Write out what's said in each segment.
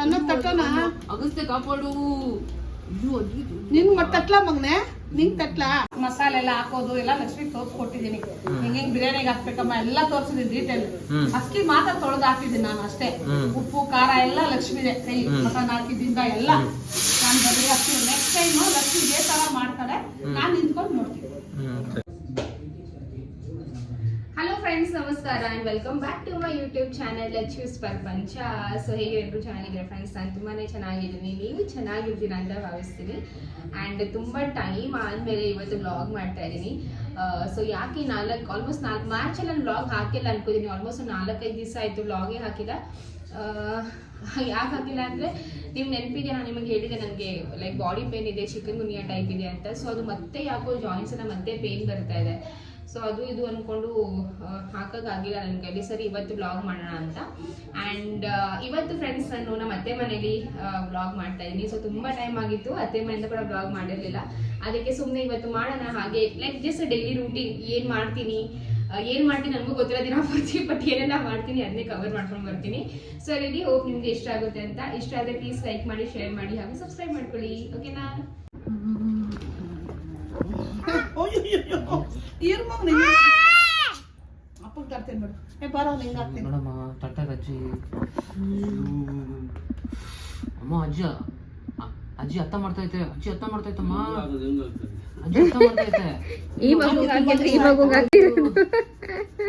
ಚೆನ್ನಾಗ್ ತಟ್ಟೋಣ ಅಗಸ್ತ್ಯ ಕಾಪಾಡು. ನಿನ್ ತಟ್ಲಾ ಮಗ್ನೆ? ನಿಂಗ್ ತಟ್ಲಾ? ಮಸಾಲೆ ಎಲ್ಲ ಹಾಕೋದು ಎಲ್ಲ ಲಕ್ಷ್ಮಿ ತೋರ್ಸ್ಕೊಟ್ಟಿದೀನಿ ಹಿಂಗ್ ಹಿಂಗ್ ಬಿರಿಯಾನಿಗೆ ಹಾಕ್ಬೇಕಮ್ಮ ಎಲ್ಲ ತೋರ್ಸಿದೀನಿ ಡೀಟೇಲ್ ಅಕ್ಕಿ ಮಾತ್ರ ತೊಳೆದು ಹಾಕಿದ್ದೀನಿ ನಾನು ಅಷ್ಟೇ. ಉಪ್ಪು ಖಾರ ಎಲ್ಲ ಲಕ್ಷ್ಮಿದೆ ಕೈ ಮಟನ್ ಹಾಕಿದ್ದಿಂದ ಎಲ್ಲ. ನಾನು ಬರೀ ಹಾಕ್ತೀನಿ ನೆಕ್ಸ್ಟ್ ಟೈಮ್ ಲಕ್ಷ್ಮಿ ಇದೇ ತರ ಮಾಡ್ತಾರೆ ನಾನ್ ನಿಂತ್ಕೊಂಡು ನೋಡ್ತೀನಿ. ಹಲೋ ಫ್ರೆಂಡ್ಸ್ ನಮಸ್ಕಾರ and welcome back to my YouTube channel achieves ಪ್ರಪಂಚ ಸೊ ಹೇಗೆ ಎಲ್ಲರೂ ಚೆನ್ನಾಗಿದ್ದೀರಾ ಫ್ರೆಂಡ್ಸ್ ನಾನು ತುಂಬಾ ಚೆನ್ನಾಗಿದ್ದೀನಿ. ನೀವು ಚೆನ್ನಾಗಿರ್ತೀರ ಅಂತ ಭಾವಿಸ್ತೀನಿ. ಆ್ಯಂಡ್ ತುಂಬ ಟೈಮ್ ಆದಮೇಲೆ ಇವತ್ತು ಬ್ಲಾಗ್ ಮಾಡ್ತಾ ಇದ್ದೀನಿ. ಸೊ ಯಾಕೆ ನಾಲ್ಕು ಆಲ್ಮೋಸ್ಟ್ ನಾಲ್ಕು ಮಾರ್ಚಲ್ಲಿ ನಾನು ಬ್ಲಾಗ್ ಹಾಕಿಲ್ಲ ಅನ್ಕೋತೀನಿ ಆಲ್ಮೋಸ್ಟ್ ನಾಲ್ಕೈದು ದಿವಸ ಆಯಿತು ಬ್ಲಾಗೇ ಹಾಕಿಲ್ಲ. ಯಾಕೆ ಹಾಕಿಲ್ಲ ಅಂದರೆ ನಿಮ್ಮ ನೆನಪಿಗೆ ನಾನು ನಿಮಗೆ ಹೇಳಿದೆ, ನನಗೆ ಲೈಕ್ ಬಾಡಿ ಪೇನ್ ಇದೆ, ಚಿಕನ್ ಗುನಿಯಾ ಟೈಪ್ ಇದೆ ಅಂತ. ಸೊ ಅದು ಮತ್ತೆ ಯಾಕೋ ಜಾಯಿಂಟ್ಸನ್ನು ಮತ್ತೆ ಪೇನ್ ಬರ್ತಾ ಇದೆ. ಸೊ ಅದು ಇದು ಅಂದ್ಕೊಂಡು ಹಾಕೋಕ್ಕಾಗಿಲ್ಲ ನನ್ನ ಕೈಲಿ. ಸರಿ, ಇವತ್ತು ವ್ಲಾಗ್ ಮಾಡೋಣ ಅಂತ. ಆ್ಯಂಡ್ ಇವತ್ತು ಫ್ರೆಂಡ್ಸ್ ನಾನು ನಮ್ಮ ಅತ್ತೆ ಮನೇಲಿ ವ್ಲಾಗ್ ಮಾಡ್ತಾ ಇದ್ದೀನಿ. ಸೊ ತುಂಬ ಟೈಮ್ ಆಗಿತ್ತು. ಅತ್ತೆ ಮನೆಯಿಂದ ಕೂಡ ವ್ಲಾಗ್ ಮಾಡಿರಲಿಲ್ಲ. ಅದಕ್ಕೆ ಸುಮ್ಮನೆ ಇವತ್ತು ಮಾಡೋಣ ಹಾಗೆ. ಲೈಕ್ ಜಸ್ಟ್ ಡೈಲಿ ರೂಟೀನ್ ಏನು ಮಾಡ್ತೀನಿ? ಏನು ಮಾಡ್ತೀನಿ ನನಗೂ ಗೊತ್ತಿಲ್ಲ ದಿನ ಬರ್ತೀನಿ ಬಟ್ ಏನೆಲ್ಲ ಮಾಡ್ತೀನಿ ಅದನ್ನೇ ಕವರ್ ಮಾಡ್ಕೊಂಡು ಬರ್ತೀನಿ. ಸೊ ರೆಡಿ ಹೋಪ್ ನಿಮ್ಗೆ ಇಷ್ಟ ಆಗುತ್ತೆ ಅಂತ. ಇಷ್ಟ ಆದರೆ ಪ್ಲೀಸ್ ಲೈಕ್ ಮಾಡಿ ಶೇರ್ ಮಾಡಿ, ಹಾಗೂ ಸಬ್ಸ್ಕ್ರೈಬ್ ಮಾಡ್ಕೊಳ್ಳಿ. ಓಕೆನಾ ಇರ್ ಮಗ್ನೆ ಅಪ್ಪಗ್ ತರ್ತೇನೆ ಬಿಡು. ಏ ಬರೋ ನಿಂಗ್ ಹಾಕ್ತೀನಿ. ನೋಡಮ್ಮ ತಟ್ಟಾಗ ಅಜ್ಜಿ. ಅಮ್ಮ ಅಜ್ಜಿ ಅಜ್ಜಿ ಅತ್ತ ಮಾಡ್ತಾ ಐತೆ ಅಜ್ಜಿ ಅತ್ತ ಮಾಡ್ತಾ ಐತಮ್ಮ ಅಜ್ಜಿ ಅತ್ತ ಮಾಡ್ತಾ ಐತೆ ಈ ಈ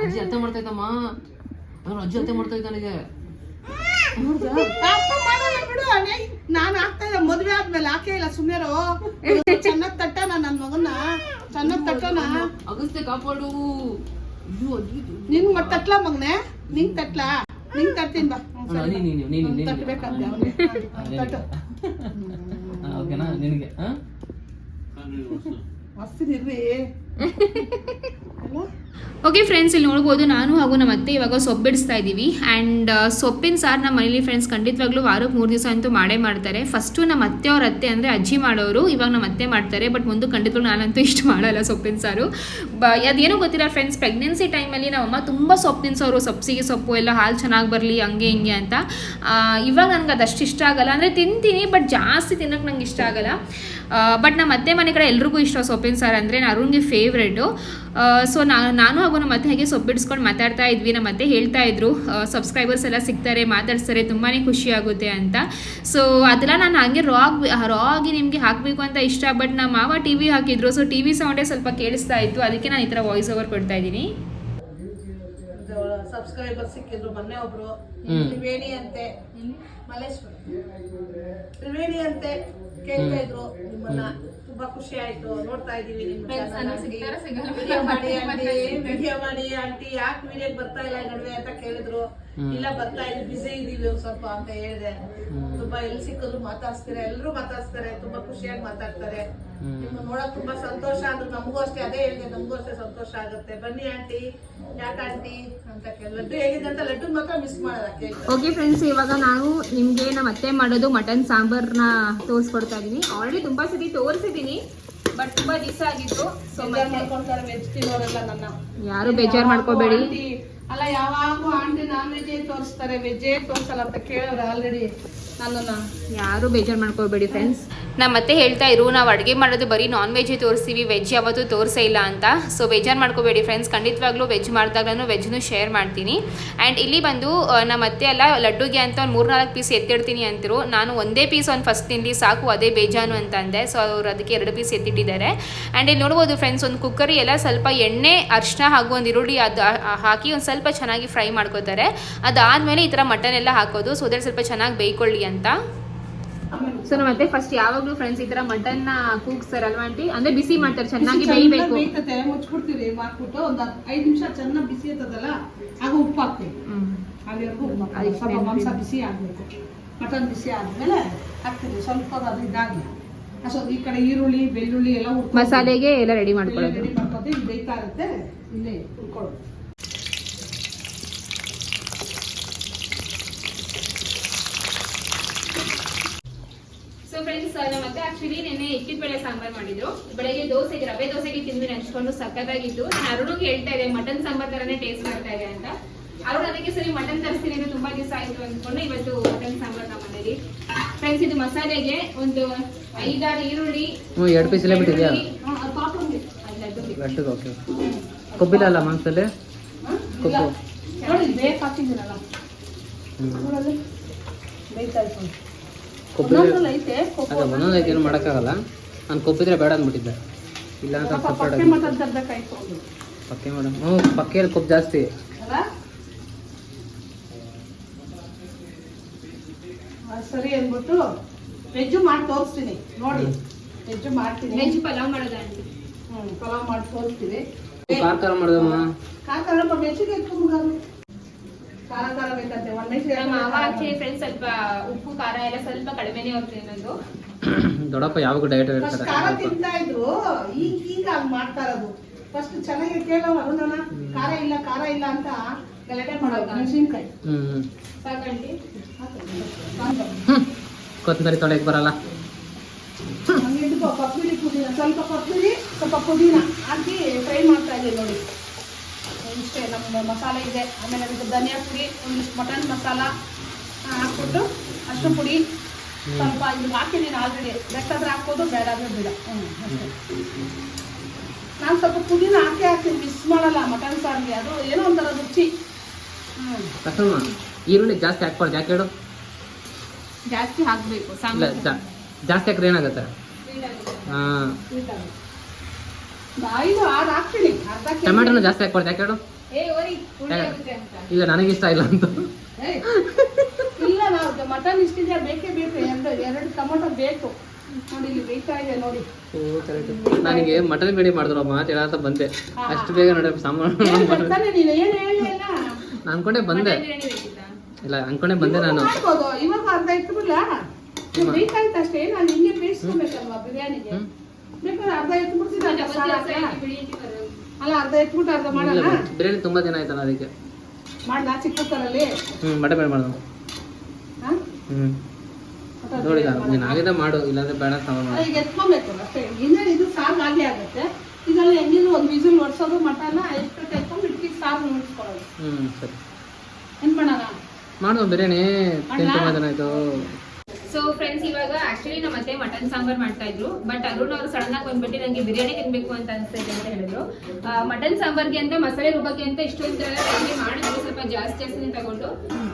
ಅಜ್ಜಿ ಅತ್ತ ಮಾಡ್ತಾ ಐತಮ್ಮ ಅವ್ನು ಅಜ್ಜಿ ಅತ್ತ ಮಾಡ್ತಾ ಇದ್ದ ನನಗೆ ಅಪ್ಪ ಮಾಡಲ್ಲ ಬಿಡು ಅಣ್ಣ. ನಾನು ಆಗ್ತಾ ಇಲ್ಲ ಮದ್ವೆ ಆದ್ಮೇಲೆ ಆಕೆ ಇಲ್ಲ ಸುಮ್ನೆರು ಚೆನ್ನಾಗ್ ತಟ್ಟಣ ನನ್ ಮಗನ ಚೆನ್ನಾಗ್ ತಟ್ಟಣ ಅಗಸ್ತೆ ಕಾಪಾಡು ನಿನ್ ಮತ್ ತಟ್ಲಾ ಮಗ್ನೆ ನಿಂಗ್ ತಟ್ಲಾ ನಿಂಗ್ ಬಾ. ನೀನು ನೀನು ನೀನು ಹ್ಮ್, ತಟ್ಬೇಕಂತೆ ತಟ್ಟು ಓಕೆನಾ ನಿನಗೆ ಓಕೆ ಫ್ರೆಂಡ್ಸ್ ಇಲ್ಲಿ ನೋಡ್ಬೋದು ನಾನು ಹಾಗೂ ನಮ್ಮ ಅತ್ತೆ ಇವಾಗ ಸೊಪ್ಪು ಬಿಡಿಸ್ತಾ ಇದ್ದೀವಿ. ಆ್ಯಂಡ್ ಸೊಪ್ಪಿನ ಸಾರು ನಮ್ಮ ಮನೇಲಿ ಫ್ರೆಂಡ್ಸ್ ಖಂಡಿತವಾಗ್ಲೂ ವಾರಕ್ಕೆ ಮೂರು ದಿವಸ ಅಂತೂ ಮಾಡೇ ಮಾಡ್ತಾರೆ. ಫಸ್ಟು ನಮ್ಮ ಅತ್ತೆ ಅವ್ರ ಅತ್ತೆ ಅಂದರೆ ಅಜ್ಜಿ ಮಾಡೋರು ಇವಾಗ ನಮ್ಮ ಅತ್ತೆ ಮಾಡ್ತಾರೆ. ಬಟ್ ಮುಂದೆ ಖಂಡಿತವಾಗ್ಲೂ ನಾನಂತೂ ಇಷ್ಟು ಮಾಡಲ್ಲ ಸೊಪ್ಪಿನ ಸಾರು. ಬ ಅದೇನೋ ಗೊತ್ತಿಲ್ಲ ಫ್ರೆಂಡ್ಸ್ ಪ್ರೆಗ್ನೆನ್ಸಿ ಟೈಮಲ್ಲಿ ನಮ್ಮಮ್ಮ ತುಂಬ ಸೊಪ್ಪಿನ ಸಾರು, ಸೊಪ್ಸಿಗೆ ಸೊಪ್ಪು, ಎಲ್ಲ ಹಾಲು ಚೆನ್ನಾಗಿ ಬರಲಿ, ಹಂಗೆ ಹಿಂಗೆ ಅಂತ. ಇವಾಗ ನನಗೆ ಅದಷ್ಟು ಇಷ್ಟ ಆಗಲ್ಲ. ಅಂದರೆ ತಿಂತೀನಿ ಬಟ್ ಜಾಸ್ತಿ ತಿನ್ನೋಕೆ ನಂಗೆ ಇಷ್ಟ ಆಗಲ್ಲ. ಬಟ್ ನಮ್ಮ ಅತ್ತೆ ಮನೆ ಕಡೆ ಎಲ್ರಿಗೂ ಇಷ್ಟ ಸೊಪ್ಪಿನ ಸಾರು ಅಂದರೆ ಅರುಣ್ಗೆ ಫೇವ್ರೇಟು ಸೊ ನಾನು ಹಾಗೂ ನಮ್ಮ ಅತ್ತೆ ಹಾಗೆ ಸೊಪ್ಪಿಡ್ಸ್ಕೊಂಡು ಮಾತಾಡ್ತಾ ಇದ್ವಿ ನಮ್ಮ ಅತ್ತೆ ಹೇಳ್ತಾ ಇದ್ರು ಸಬ್ಸ್ಕ್ರೈಬರ್ಸ್ ಎಲ್ಲ ಸಿಗ್ತಾರೆ, ಮಾತಾಡ್ಸ್ತಾರೆ ತುಂಬಾ ಖುಷಿ ಆಗುತ್ತೆ ಅಂತ. ಸೊ ಅದೆಲ್ಲ ನಾನು ಹಾಗೆ ರಾಗ್ ರಾ ಆಗಿ ನಿಮಗೆ ಹಾಕಬೇಕು ಅಂತ ಇಷ್ಟ ಬಟ್ ನಮ್ಮ ಮಾವ ಟಿ ವಿ ಹಾಕಿದ್ರು ಸೊ ಟಿ ವಿ ಸೌಂಡೇ ಸ್ವಲ್ಪ ಕೇಳಿಸ್ತಾ ಇತ್ತು, ಅದಕ್ಕೆ ನಾನು ಈ ಥರ ವಾಯ್ಸ್ ಓವರ್ ಕೊಡ್ತಾ ಇದ್ದೀನಿ. ಸಬ್ಸ್ಕ್ರೈಬರ್ ಸಿಕ್ಕಿದ್ರು ಮೊನ್ನೆ ಒಬ್ರು. ತ್ರಿವೇಣಿ ಅಂತೆ ಮಲ್ಲೇಶ್ವರ. ತ್ರಿವೇಣಿ ಅಂತೆ ಕೇಳ್ತಾ ಇದ್ರು ನಿಮ್ಮನ್ನ ತುಂಬಾ ಖುಷಿ ಆಯ್ತು ನೋಡ್ತಾ ಇದೀವಿ ನಿಮ್ಮ ವಿಡಿಯೋ ಮಾಡಿ ಆಂಟಿ ವಿಡಿಯೋ ಮಾಡಿ ಆಂಟಿ ಯಾಕೆ ವಿಡಿಯೋಗೆ ಬರ್ತಾ ಇಲ್ಲ ನಡುವೆ ಅಂತ ಕೇಳಿದ್ರು. ಇಲ್ಲ ಬರ್ತಾ ಇದ್ವಿ ಬಿಸಿ ಇದೀವಿ ಸ್ವಲ್ಪ ಅಂತ ಹೇಳಿದೆ. ತುಂಬಾ ಎಲ್ಲಿ ಸಿಕ್ಕಿದ್ರು ಮಾತಾಡ್ಸ್ತಾರೆ ಎಲ್ಲರೂ ಮಾತಾಡ್ತಾರೆ ತುಂಬಾ ಖುಷಿಯಾಗಿ ಮಾತಾಡ್ತಾರೆ. ನಿಮ್ಮ ನೋಡಕ್ ತುಂಬಾ ಸಂತೋಷ ಅಂದ್ರು. ನಮಗೂ ಅಷ್ಟೇ ಅದೇ ಹೇಳಿದೆ ನಮಗೂ ಅಷ್ಟೇ ಸಂತೋಷ ಆಗುತ್ತೆ. ಬನ್ನಿ ಆಂಟಿ ಯಾಕೆ ಆಂಟಿ ಅಂತ ಲಡ್ಡು ಹೇಗಿದೆ ಅಂತ ಲಡ್ಡು ಮಾತ್ರ ಮಿಸ್ ಮಾಡೋದಕ್ಕೆ ಕೇಕ್ ಓಕೆ ಫ್ರೆಂಡ್ಸ್ ಇವಾಗ ನಾವು ನಿಮಗೆ ನಮ್ಮ ಅತ್ತೆ ಮಾಡೋದು ಮಟನ್ ಸಾಂಬಾರ್ನ ತೋರಿಸ್ಕೊಡ್ತಾ ಇದ್ದೀನಿ ಆಲ್ರೆಡಿ ತುಂಬಾ ಸತಿ ತೋರಿಸಿದ್ದೀನಿ ಬಟ್ ತುಂಬಾ ದಿವಸ ಆಗಿತ್ತು. ಸೊ ವೆಜ್ ತಿನ್ನೋರೆಲ್ಲ ನನ್ನ. ಯಾರು ಬೇಜಾರು ಮಾಡ್ಕೋಬೇಡಿ. ಅಲ್ಲ ಯಾವಾಗೂ ಆಂಟಿ ನಾನ್ ವೆಜ್ ತೋರಿಸ್ತಾರೆ, ವೆಜ್ಜೇ ತೋರಿಸಲ್ಲ ಅಂತ ಕೇಳಿದ್ರೆ ಆಲ್ರೆಡಿ ಯಾರು ಬೇಜಾರು ಮಾಡ್ಕೋಬೇಡಿ ಫ್ರೆಂಡ್ಸ್ ನಮ್ಮ ಮತ್ತೆ ಹೇಳ್ತಾ ಇರು, ನಾವು ಅಡುಗೆ ಮಾಡೋದು ಬರೀ ನಾನ್ ವೆಜ್ ತೋರಿಸ್ತೀವಿ ವೆಜ್ ಯಾವತ್ತೂ ತೋರಿಸೇ ಇಲ್ಲ ಅಂತ. ಸೊ ಬೇಜಾರು ಮಾಡ್ಕೋಬೇಡಿ ಫ್ರೆಂಡ್ಸ್ ಖಂಡಿತವಾಗ್ಲೂ ವೆಜ್ ಮಾಡಿದಾಗಲೂ ವೆಜ್ನು ಶೇರ್ ಮಾಡ್ತೀನಿ. ಆ್ಯಂಡ್ ಇಲ್ಲಿ ಬಂದು ನಮ್ಮ ಅತ್ತೆ ಎಲ್ಲ ಲಡ್ಡುಗೆ ಅಂತ ಒಂದು ಮೂರ್ನಾಲ್ಕು ಪೀಸ್ ಎತ್ತಿಡ್ತೀನಿ ಅಂತಿರು. ನಾನು ಒಂದೇ ಪೀಸ್ ಒಂದು ಫಸ್ಟ್ ತಿಂಡಿ ಸಾಕು, ಅದೇ ಬೇಜಾನು ಅಂತ ಅಂದೆ. ಸೊ ಅವ್ರು ಅದಕ್ಕೆ ಎರಡು ಪೀಸ್ ಎತ್ತಿಟ್ಟಿದ್ದಾರೆ. ಆ್ಯಂಡ್ ಇಲ್ಲಿ ನೋಡ್ಬೋದು ಫ್ರೆಂಡ್ಸ್ ಒಂದು ಕುಕ್ಕರಿ ಎಲ್ಲ ಸ್ವಲ್ಪ ಎಣ್ಣೆ ಅರಿಶಿನ ಹಾಗೂ ಒಂದು ಈರುಳ್ಳಿ ಅದು ಹಾಕಿ ಒಂದು ಸ್ವಲ್ಪ ಚೆನ್ನಾಗಿ ಫ್ರೈ ಮಾಡ್ಕೋತಾರೆ ಅದಾದ್ಮೇಲೆ ಈ ಥರ ಮಟನ್ ಎಲ್ಲ ಹಾಕೋದು. ಸೊ ಅದ್ರಲ್ಲಿ ಸ್ವಲ್ಪ ಚೆನ್ನಾಗಿ ಬೇಯ್ಕೊಳ್ಳಿ ಅಂತ. ಸೊ ನಮ್ಮ ಮತ್ತೆ ಫಸ್ಟ್ ಯಾವಾಗಲೂ ಫ್ರೆಂಡ್ಸ್ ಈ ತರ ಮಟನ್ ಕೂಗ್ಸ್ತಾರಲ್ವಾ ಆಂಟಿ? ಅಂದ್ರೆ ಬಿಸಿ ಮಾಡ್ತಾರೆ ಚೆನ್ನಾಗಿ ಬೇಯಬೇಕು. ಮುಚ್ಚಿಬಿಡ್ತೀವಿ ಮಾಡ್ಬಿಟ್ಟು ಒಂದು ಐದು ನಿಮಿಷ ಚೆನ್ನಾಗಿ ಬಿಸಿ ಇರ್ತದಲ್ಲ ಆಗ ಉಪ್ಪು ಹಾಕ್ತೀವಿ ಉಪ್ಪು ಸ್ವಲ್ಪ ಮಾಂಸ ಬಿಸಿ ಆಗ್ಬೇಕು. ಮಟನ್ ಬಿಸಿ ಆದ್ಮೇಲೆ ಹಾಕ್ತೀವಿ ಸ್ವಲ್ಪ ಅದು ಇದಾಗಿ ಅಷ್ಟೊಂದು ಈ ಕಡೆ ಈರುಳ್ಳಿ ಬೆಳ್ಳುಳ್ಳಿ ಎಲ್ಲ ಮಸಾಲೆಗೆ ಎಲ್ಲ ರೆಡಿ ಮಾಡ್ಕೊಳ್ಳೋದು. ರೆಡಿ ಮಾಡ್ಕೊತೀವಿ ಬೇಯ್ತಾ ಇರುತ್ತೆ ಇಲ್ಲೇ ಹುರ್ಕೊಳ್ಳೋದು. ಫ್ರೆಂಡ್ಸ್ ನಮ್ಮ ಮತ್ತೆ ಆಕ್ಚುಲಿ ನೆನೆ ಬೇಳೆ ಸಾಂಬಾರ್ ಮಾಡಿದ್ರು. ಬೆಳಗ್ಗೆ ದೋಸೆಗೆ ರವೆ ದೋಸೆಗೆ ತಿಂದು ನೆಂಚ್ಕೊಂಡು ಸಕ್ಕತ್ತಾಗಿತ್ತು ನಾನು ಅರುಣಿಗೆ ಹೇಳ್ತಾ ಇದೆ ಮಟನ್ ಸಾಂಬಾರ್ ತರನೇ ಟೇಸ್ಟ್ ಮಾಡ್ತಾ ಇದೆ ಅಂತ. ಅರುಣ್ ಅದಕ್ಕೆ ಸರಿ ಮಟನ್ ತರಿಸ್ತೀನಿ ಅಂತ ತುಂಬಾ ದಿವಸ ಆಯ್ತು ಅಂದ್ಕೊಂಡು ಇವತ್ತು ಮಟನ್ ಸಾಂಬಾರ್ ನಮ್ಮ ಮನೇಲಿ ಫ್ರೆಂಡ್ಸ್ ಇದು ಮಸಾಲೆಗೆ ಒಂದು ಐದಾರು ಈರುಳ್ಳಿ ಎರಡು ಪೀಸ್ ಎಲ್ಲ ಬಿಟ್ಟಿದ್ಯಾ? ಕೊಬ್ಬಿಲ್ಲ ಅಲ್ಲ ಮಾಂಸದಲ್ಲಿ ಕೊಬ್ಬು. ನೋಡಿ ಬೇಕ್ ಬೇಯ್ತಾ ಅದೇ ಒಂದೊಂದು ಐತೆ ಏನು ಮಾಡೋಕ್ಕಾಗಲ್ಲ. ನಾನು ಕೊಬ್ಬಿದ್ರೆ ಬೇಡ ಅಂದ್ಬಿಟ್ಟಿದ್ದೆ. ಇಲ್ಲ ಅಂತ ಸಪ್ರೇಟ್ ಪಕ್ಕೆ ಮೇಡಮ್ ಹ್ಞೂ ಪಕ್ಕೆಯಲ್ಲಿ ಕೊಬ್ಬು ಜಾಸ್ತಿ. ಸರಿ ಅಂದ್ಬಿಟ್ಟು ವೆಜ್ಜು ಮಾಡಿ ತೋರಿಸ್ತೀನಿ. ನೋಡಿ ವೆಜ್ಜು ಮಾಡ್ತೀನಿ. ವೆಜ್ ಪಲಾವ್ ಮಾಡೋದ ಹ್ಞೂ ಹ್ಮ್ ಪಲಾವ್ ಮಾಡಿ ತೋರಿಸ್ತೀನಿ. ಕಾರ್ ಖಾರ ಮಾಡಿದಮ್ಮ. ಖಾರ ಖಾರ ಖಾರ ಖಾರ ಬೇಕಂತೆ ಒಂದ್ ನಮ್ಮ ಮಾವ ಆಕ್ಚುಲಿ ಫ್ರೆಂಡ್ಸ್ ಸ್ವಲ್ಪ ಉಪ್ಪು ಖಾರ ಎಲ್ಲ ಸ್ವಲ್ಪ ಕಡಿಮೆನೇ ಅವ್ರು ತಿನ್ನೋದು ದೊಡ್ಡಪ್ಪ ಯಾವಾಗ ಡಯಟ್ ಫಸ್ಟ್ ಖಾರ ತಿಂತಾ ಇದ್ರು ಈಗ ಈಗ ಹಂಗ್ ಮಾಡ್ತಾ ಇರೋದು. ಫಸ್ಟ್ ಚೆನ್ನಾಗಿ ಕೇಳೋ ಅರುಣನ ಖಾರ ಇಲ್ಲ ಖಾರ ಇಲ್ಲ ಅಂತ ಗಲಾಟೆ ಮಾಡೋದು ಮೆಣಸಿನ್ಕಾಯಿ ಹ್ಞೂ ಕೊತ್ತಂಬರಿ ತೊಳೆಯಕ್ಕೆ ಬರಲ್ಲ. ಹಂಗೆ ಸ್ವಲ್ಪ ಕೊತ್ತಂಬರಿ ಸ್ವಲ್ಪ ಪುದೀನ ಹಾಕಿ ಫ್ರೈ ಮಾಡ್ತಾ ಇದ್ದೀವಿ ನೋಡಿ. ಇಷ್ಟೇ ನಮ್ಮ ಮಸಾಲೆ ಇದೆ. ಆಮೇಲೆ ಅದಕ್ಕೆ ಧನಿಯಾ ಪುಡಿ ಒಂದಿಷ್ಟು ಮಟನ್ ಮಸಾಲ ಹಾಕ್ಬಿಟ್ಟು ಅಷ್ಟು ಪುಡಿ ಸ್ವಲ್ಪ ಇದು ಹಾಕಿದ್ದೀನಿ ಆಲ್ರೆಡಿ ಬೇಕಾದ್ರೆ ಹಾಕ್ಬೋದು ಬೇಡ ಅಂದ್ರೆ ಬೇಡ. ಹ್ಞೂ ಅಷ್ಟೇ. ನಾನು ಸ್ವಲ್ಪ ಪುದೀನ ಹಾಕಿ ಹಾಕ್ತೀನಿ ಮಿಸ್ ಮಾಡಲ್ಲ ಮಟನ್ ಸಾರಿಗೆ ಅದು ಏನೋ ಒಂಥರ ರುಚಿ. ಹ್ಞೂ ಈರುಳ್ಳಿ ಜಾಸ್ತಿ ಹಾಕ್ಬಾರ್ದು ಯಾಕೆ ಹೇಳು? ಜಾಸ್ತಿ ಹಾಕ್ಬೇಕು ಇಲ್ಲ ಜಾಸ್ತಿ ಹಾಕಿದ್ರೆ ಏನಾಗುತ್ತೆ? ಹಾಂ ಐದು ಆರು ಹಾಕ್ತೀನಿ ಅರ್ಧ ಕೆಜಿ. ಟೊಮೆಟೊನು ಜಾಸ್ತಿ ಓರಿ ಹುಳಿ? ಅಂತ. ಇಲ್ಲ ನನಗಿಷ್ಟ ಇಲ್ಲ ಅಂತ. ಇಲ್ಲ ನಾವು ಮಟನ್ ಇಷ್ಟಿದೆ ಬೇಕೇ ಬೇಕು. ಎರಡು ಎರಡು ಟೊಮೊಟೊ ಬೇಕು. ನೋಡಿ ಇಲ್ಲಿ ಬೇಯ್ತಾ ಇದೆ ನೋಡಿ. ನನಗೆ ಮಟನ್ ಬಿಡಿ ಮಾಡಿದ್ರು ಮಾತು ಹೇಳಂತ ಬಂದೆ. ಅಷ್ಟು ಬೇಗ ನೋಡಿ ಸಾಮಾನು ಅನ್ಕೊಂಡೆ ಬಂದೆ. ಇಲ್ಲ ಅನ್ಕೊಂಡೆ ಬಂದೆ ನಾನು. ಇವಾಗ ಅರ್ಧ ಇಟ್ಬಿಡ್ಲಾ? ಬೇಕಾಯ್ತು ಅಷ್ಟೇ. ನಾನು ಹಿಂಗೆ ಬೇಯಿಸ್ಕೊಬೇಕಲ್ವಾ ಬಿರಿಯಾನಿಗೆ. ಬೇಕಾದ್ರೆ ಅರ್ಧ. ಅಲ್ಲ ಅರ್ಧ ಅರ್ಧ ಮಾಡೋಣ ಬಿರಿಯಾನಿ ತುಂಬಾ ದಿನ ಆಯ್ತಲ್ಲ ಅದಕ್ಕೆ. ಮಾಡ್ಲಾ ಚಿಕ್ಕ ಕುಕ್ಕರಲ್ಲಿ ಹ್ಞೂ ಮಟನ್ ಬೇಡ ಮಾಡೋದು ಹ್ಞೂ ನೋಡಿ ನೀನು ಆಗಿದೆ ಮಾಡು ಇಲ್ಲಾಂದ್ರೆ ಬೇಡ ಸಾಮಾನು ಮಾಡು ಈಗ ಎತ್ಕೊಬೇಕು ಅಷ್ಟೇ. ಇನ್ನೇನು ಇದು ಸಾರು ಆಗಿ ಆಗುತ್ತೆ. ಇದರಲ್ಲಿ ಹೆಂಗಿದ್ರು ಒಂದು ವಿಸಿಲ್ ಒಡ್ಸೋದು ಮಟನ ಎಷ್ಟು ತೆಕ್ಕೊಂಡು ಇಟ್ಟಿ ಸಾರು ಮುಗಿಸ್ಕೊಳ್ಳೋದು. ಹ್ಞೂ ಸರಿ. ಏನ್ ಮಾಡೋಣ? ಮಾಡುವ ಬಿರಿಯಾನಿ? ತಿಂದು ತುಂಬಾ ದಿನ ಆಯ್ತು. ಸೊ ಫ್ರೆಂಡ್ಸ್ ಇವಾಗ ಆಕ್ಚುಲಿ ನಮ್ಮ ಅತ್ತೆ ಮಟನ್ ಸಾಂಬಾರ್ ಮಾಡ್ತಾ ಇದ್ರು. ಬಟ್ ಅರುಣ್ ಅವರು ಸಡನ್ ಆಗಿ ಬಂದ್ಬಿಟ್ಟು ನಂಗೆ ಬಿರಿಯಾನಿ ತಿನ್ಬೇಕು ಅಂತ ಅನ್ಸ್ತೈತೆ ಅಂತ ಹೇಳಿದ್ರು. ಮಟನ್ ಸಾಂಬಾರ್ಗೆ ಅಂತ ಮಸಾಲೆ ರುಬ್ಬಕ್ಕೆ ಅಂತ ಇಷ್ಟೊಂದು ಮಾಡಿದ್ರು. ಸ್ವಲ್ಪ ಜಾಸ್ತಿ ಜಾಸ್ತಿ ತಗೊಂಡು.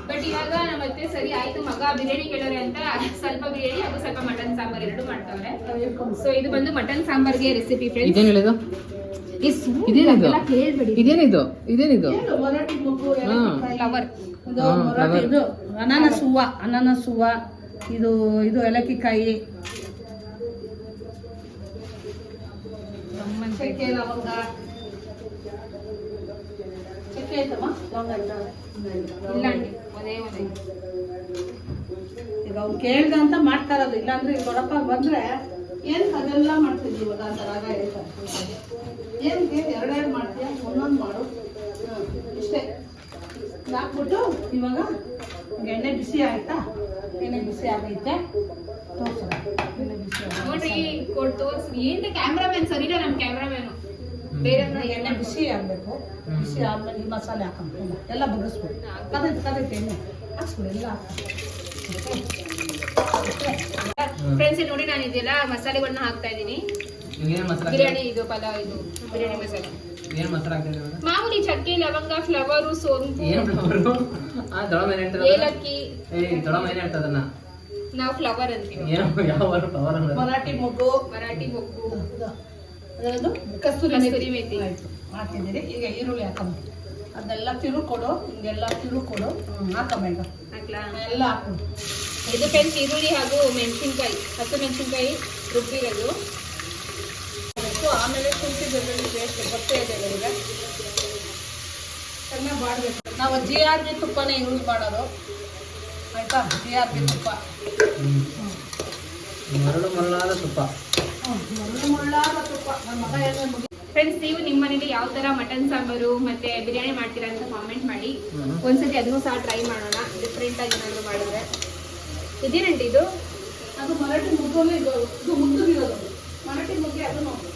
ಬಟ್ ಇವಾಗ ನಮ್ಮ ಅತ್ತೆ ಸರಿ ಆಯ್ತು ಮಗ ಬಿರಿಯಾನಿ ಕೇಳೋರೆ ಅಂತ ಸ್ವಲ್ಪ ಬಿರಿಯಾನಿ ಹಾಗೂ ಸ್ವಲ್ಪ ಮಟನ್ ಸಾಂಬಾರ್ ಎರಡು ಮಾಡ್ತಾವ್ರೆ. ಸೊ ಇದು ಬಂದು ಮಟನ್ ಸಾಂಬಾರ್ಗೆ ರೆಸಿಪಿ ಫ್ರೆಂಡ್ಸ್ ಇದೇನಿದು? ಇದೇನಿದು? ಫ್ಲವರ್ ಅನಾನಸ್ ಹೂವ ಅನಾನಸ್ ಹೂವ. ಇದು ಇದು ಏಲಕ್ಕಿಕಾಯಿ. ಚಕ್ಕೆ ಲವಂಗ. ಚಕ್ಕೆ ಐತಮ್ಮ? ಲವಂಗ ಆಯ್ತಾ ಇಲ್ಲ ಆಂಟಿ ಒಂದೇ ಒಂದೇ ಈಗ ಅವ್ನು ಕೇಳ್ದ ಅಂತ ಮಾಡ್ತಾ ಇರೋದು. ಇಲ್ಲಾಂದ್ರೆ ಈಗ ದೊಡ್ಡಪ್ಪ ಬಂದ್ರೆ ಏನ್ ಅದೆಲ್ಲ ಮಾಡ್ತಿದ್ವಿ ಇವಾಗ ಆ ರಾಗ ಹೇಳ್ತಾರೆ ಏನಕ್ಕೆ ಎರಡೆರಡು ಮಾಡ್ತೀಯ? ಒಂದೊಂದು ಮಾಡು. ಇಷ್ಟೇ. ಹಾಕ್ಬಿಟ್ಟು ಇವಾಗ ಎಣ್ಣೆ ಬಿಸಿ ಆಯ್ತಾ? ಎಣ್ಣೆ ಬಿಸಿ ಆಗೈತೆ? ತೋರ್ಸೋಣ. ಎಣ್ಣೆ ಬಿಸಿ. ನೋಡ್ರಿ ಕೊಡ್ ತೋರ್ಸ್ ಏನ್ ಕ್ಯಾಮ್ರಾಮನ್ ಸರಿ? ಇಲ್ಲ ನಮ್ ಕ್ಯಾಮ್ರಾಮನ್ ಬೇರೆ ಎಣ್ಣೆ ಬಿಸಿ ಆಗಬೇಕು. ಬಿಸಿ ಆದ್ಮೇಲೆ ಈ ಮಸಾಲೆ ಹಾಕೊಂಡು ಎಲ್ಲ ಬಗ್ಗಿಸ್ಬೇಕು ಕದೈತೆ ಕದೈತೆ ಎಣ್ಣೆ. ಹಾಕ್ಸ್ಬಿಡು ಎಲ್ಲ. ಫ್ರೆಂಡ್ಸ್ ನೋಡಿ ನಾನು ಇದೆಲ್ಲ ಮಸಾಲೆಗಳನ್ನ ಹಾಕ್ತಾ ಇದ್ದೀನಿ. ಮಸಾಲ ಬಿರಿಯಾನಿ ಇದು ಪಲಾವ್ ಇದು ಬಿರಿಯಾನಿ ಮಸಾಲೆ. ಏನು ಮಸಾಲ ಹಾಕ್ತಿದ್ದೀರಿ ಇವಾಗ? ಮಾಮೂಲಿ ಚಕ್ಕೆ ಲವಂಗ ಫ್ಲವರು ಸೋಂಪು. ಏನು ಫ್ಲವರು? ಆ ದೊಡ್ಡ ಏನು ಹೇಳ್ತಾರೆ ಏಲಕ್ಕಿ. ಏ ದೊಡ್ಡ ಏನು ಹೇಳ್ತಾ ಅದನ್ನ? ನಾವು ಫ್ಲವರ್ ಅಂತೀವಿ. ಏನೋ ಯಾವ ಫ್ಲವರ್ ಅಂದ್ರೆ ಮರಾಠಿ ಮೊಗ್ಗು. ಮರಾಠಿ ಮೊಗ್ಗು. ಅದರದ್ದು ಕಸ್ತೂರಿ ಕಸ್ತೂರಿ ಮೆಥಿ. ಆಯ್ತು. ಈಗ ಈರುಳ್ಳಿ ಹಾಕೊಂಬ ಅದೆಲ್ಲ ತಿರುಕೊಡು. ಹಿಂಗೆಲ್ಲ ತಿರುಕೊಡು. ಹ್ಮ್, ಹಾಕಮ್ಮ ಈಗ. ಹಾಕ್ಲಾ? ಎಲ್ಲ ಹಾಕು. ಇದು ಫ್ರೆಂಡ್ಸ್ ಈರುಳ್ಳಿ ಹಾಗೂ ಮೆಣಸಿನ್ಕಾಯಿ. ಹಸಿ ಮೆಣಸಿನ್ಕಾಯಿ ರುಬ್ಬಿರೋದು. ಅದಕ್ಕೂ ಆಮೇಲೆ ಕುಂತಿ ಬೆಳ್ಳುಳ್ಳಿ ಪೇಸ್ಟ್ ಗೊತ್ತೇ ಇದೆ ನಿಮಗೆ ಚೆನ್ನಾಗಿ ಮಾಡಬೇಕು ನಾವು ಜಿ ಆರ್ ಬಿ ತುಪ್ಪನೇ ಯೂಸ್ ಮಾಡೋದು. ಆಯ್ತಾ? ಜಿ ಆರ್ ಬಿ ತುಪ್ಪ. ಮರಳು ಮರಳಾದ ತುಪ್ಪ. ಮರಳು ಮರಳಾದ ತುಪ್ಪ. ನಮ್ಮ ಮಗ ಎಲ್ಲ ಮುಗಿ ಫ್ರೆಂಡ್ಸ್ ನೀವು ನಿಮ್ಮ ಮನೇಲಿ ಯಾವ ತರ ಮಟನ್ ಸಾಂಬಾರು ಮತ್ತೆ ಬಿರಿಯಾನಿ ಮಾಡ್ತೀರಾ ಅಂತ ಕಾಮೆಂಟ್ ಮಾಡಿ. ಒಂದ್ಸತಿ ಅದನ್ನು ಸಹ ಟ್ರೈ ಮಾಡೋಣ. ಡಿಫ್ರೆಂಟ್ ಆಗಿ ಏನಾದ್ರು ಮಾಡಿದ್ರೆ. ಇದೇನಂಟಿ ಇದು? ಅದು ಮರಾಠಿ ಮುಗ್ಗೋಲೆ ಇದು ಇದು ಮುಗ್ಗಿರೋದು ಮರಾಠಿ ಮುಗ್ಗಿ ಅದನ್ನು ಅದು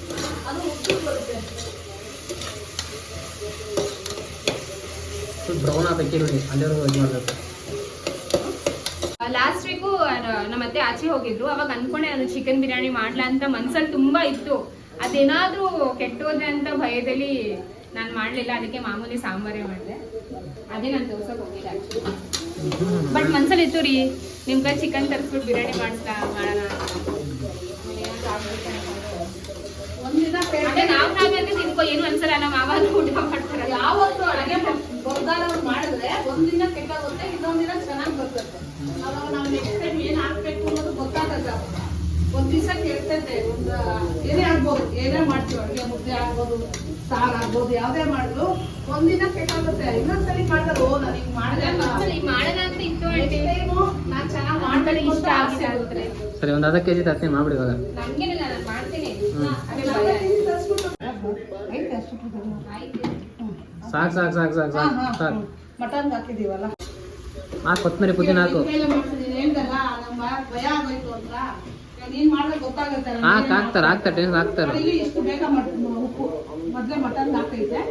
ಬ್ರೌನ್ ಆಗಕ್ಕೆ ನೋಡಿ ಅಲ್ಲಿವರೆಗೂ ಇದು ಮಾಡಬೇಕು. ಲಾಸ್ಟ್ ವೀಕು ನಮ್ಮ ಅತ್ತೆ ಆಚೆ ಹೋಗಿದ್ರು. ಅವಾಗ ಅನ್ಕೊಂಡೆ ನಾನು ಚಿಕನ್ ಬಿರಿಯಾನಿ ಮಾಡ್ಲಾ ಅಂತ ಮನ್ಸಲ್ಲಿ ತುಂಬಾ ಇತ್ತು. ಅದೇನಾದ್ರೂ ಕೆಟ್ಟೋದ್ರೆ ಅಂತ ಭಯದಲ್ಲಿ ನಾನು ಮಾಡ್ಲಿಲ್ಲ. ಅದಕ್ಕೆ ಮಾಮೂಲಿ ಸಾಂಬಾರೇ ಮಾಡಿದೆ. ಅದೇ ನಾನು ತೋರ್ಸೋಕೆ ಹೋಗಿಲ್ಲ ಬಟ್ ಮನ್ಸಲ್ಲಿ ಇತ್ತು ರೀ ನಿಮ್ ಕೈ ಚಿಕನ್ ತರಿಸ್ಬಿಟ್ಟು ಬಿರಿಯಾನಿ ಮಾಡಿಸ್ತಾ ಮಾಡೋಣ ಅಂತ. ಒಂದಿನ ಅದೇ ನಾವು ನಾವಂದ್ರೆ ತಿನ್ಕೋ ಏನು ಅನ್ಸಲ್ಲ ನಮ್ಮ ಮಾವ ಊಟ ಮಾಡ್ತಾರೆ ಯಾವತ್ತು ಅಡುಗೆ ಬರ್ದಾರ ಮಾಡಿದ್ರೆ ಒಂದಿನ ಕೆಟ್ಟೋಗುತ್ತೆ ಇನ್ನೊಂದಿನ ಚೆನ್ನಾಗಿ ಬರ್ತದೆ. ಅವಾಗ ನಾವು ನೆಕ್ಸ್ಟ್ ಟೈಮ್ ಏನ್ ಹಾಕ್ಬೇಕು ಅನ್ನೋದು ಗೊತ್ತಾಗಲ್ಲ. ಒಂದ್ ದಿವಸ ಕೆಡ್ತೈತೆ ಒಂದು ಏನೇ ಆಗ್ಬೋದು ಏನೇ ಮಾಡ್ತೀವಿ ಅಡುಗೆ ಮುದ್ದೆ ಆಗ್ಬೋದು ಸಾರು ಆಗ್ಬೋದು ಯಾವ್ದೇ ಮಾಡಿದ್ರು ಒಂದಿನ ಕೆಟ್ಟೋಗುತ್ತೆ. ಇನ್ನೊಂದ್ಸಲಿ ಮಾಡ್ತಾರೆ ಓ ನಾನು ಹಿಂಗ್ ಮಾಡಿದೆ ಈಗ ಮಾಡೋಣ ಅಂತ ಇತ್ತು time ನಾನ್ ಚೆನ್ನಾಗ್ ಮಾಡ್ತಾರೆ ಇಷ್ಟ ಅಂದ್ರೆ ಆಗುತ್ತೆ. ಸರಿ ಒಂದು ಅರ್ಧ ಕೆ ಜಿ ತರ್ತೀನಿ ಮಾಡ್ಬಿಡಿ ಇವಾಗ. ಸಾಕು ಸಾಕು ಸಾಕು ಸಾಕು ಸಾಕು ಸಾಕು. ಮಟನ್ ಹಾಕಿದೀವಲ್ಲ ಆ ಕೊತ್ತಂಬರಿ ಪುದೀನ ಹಾಕು. ಹಾಕ್ತಾರ ಹಾಕ್ತಾರ ಹಾಕ್ ಹಾಕ್ತಾರೆ ಹಾಕ್ತಾರೆ ಟೆನ್ಷನ್ ಹಾಕ್ತಾರೆ. ಮೊದ್ಲೇ ಮಟನ್ ಹಾಕೈತೆ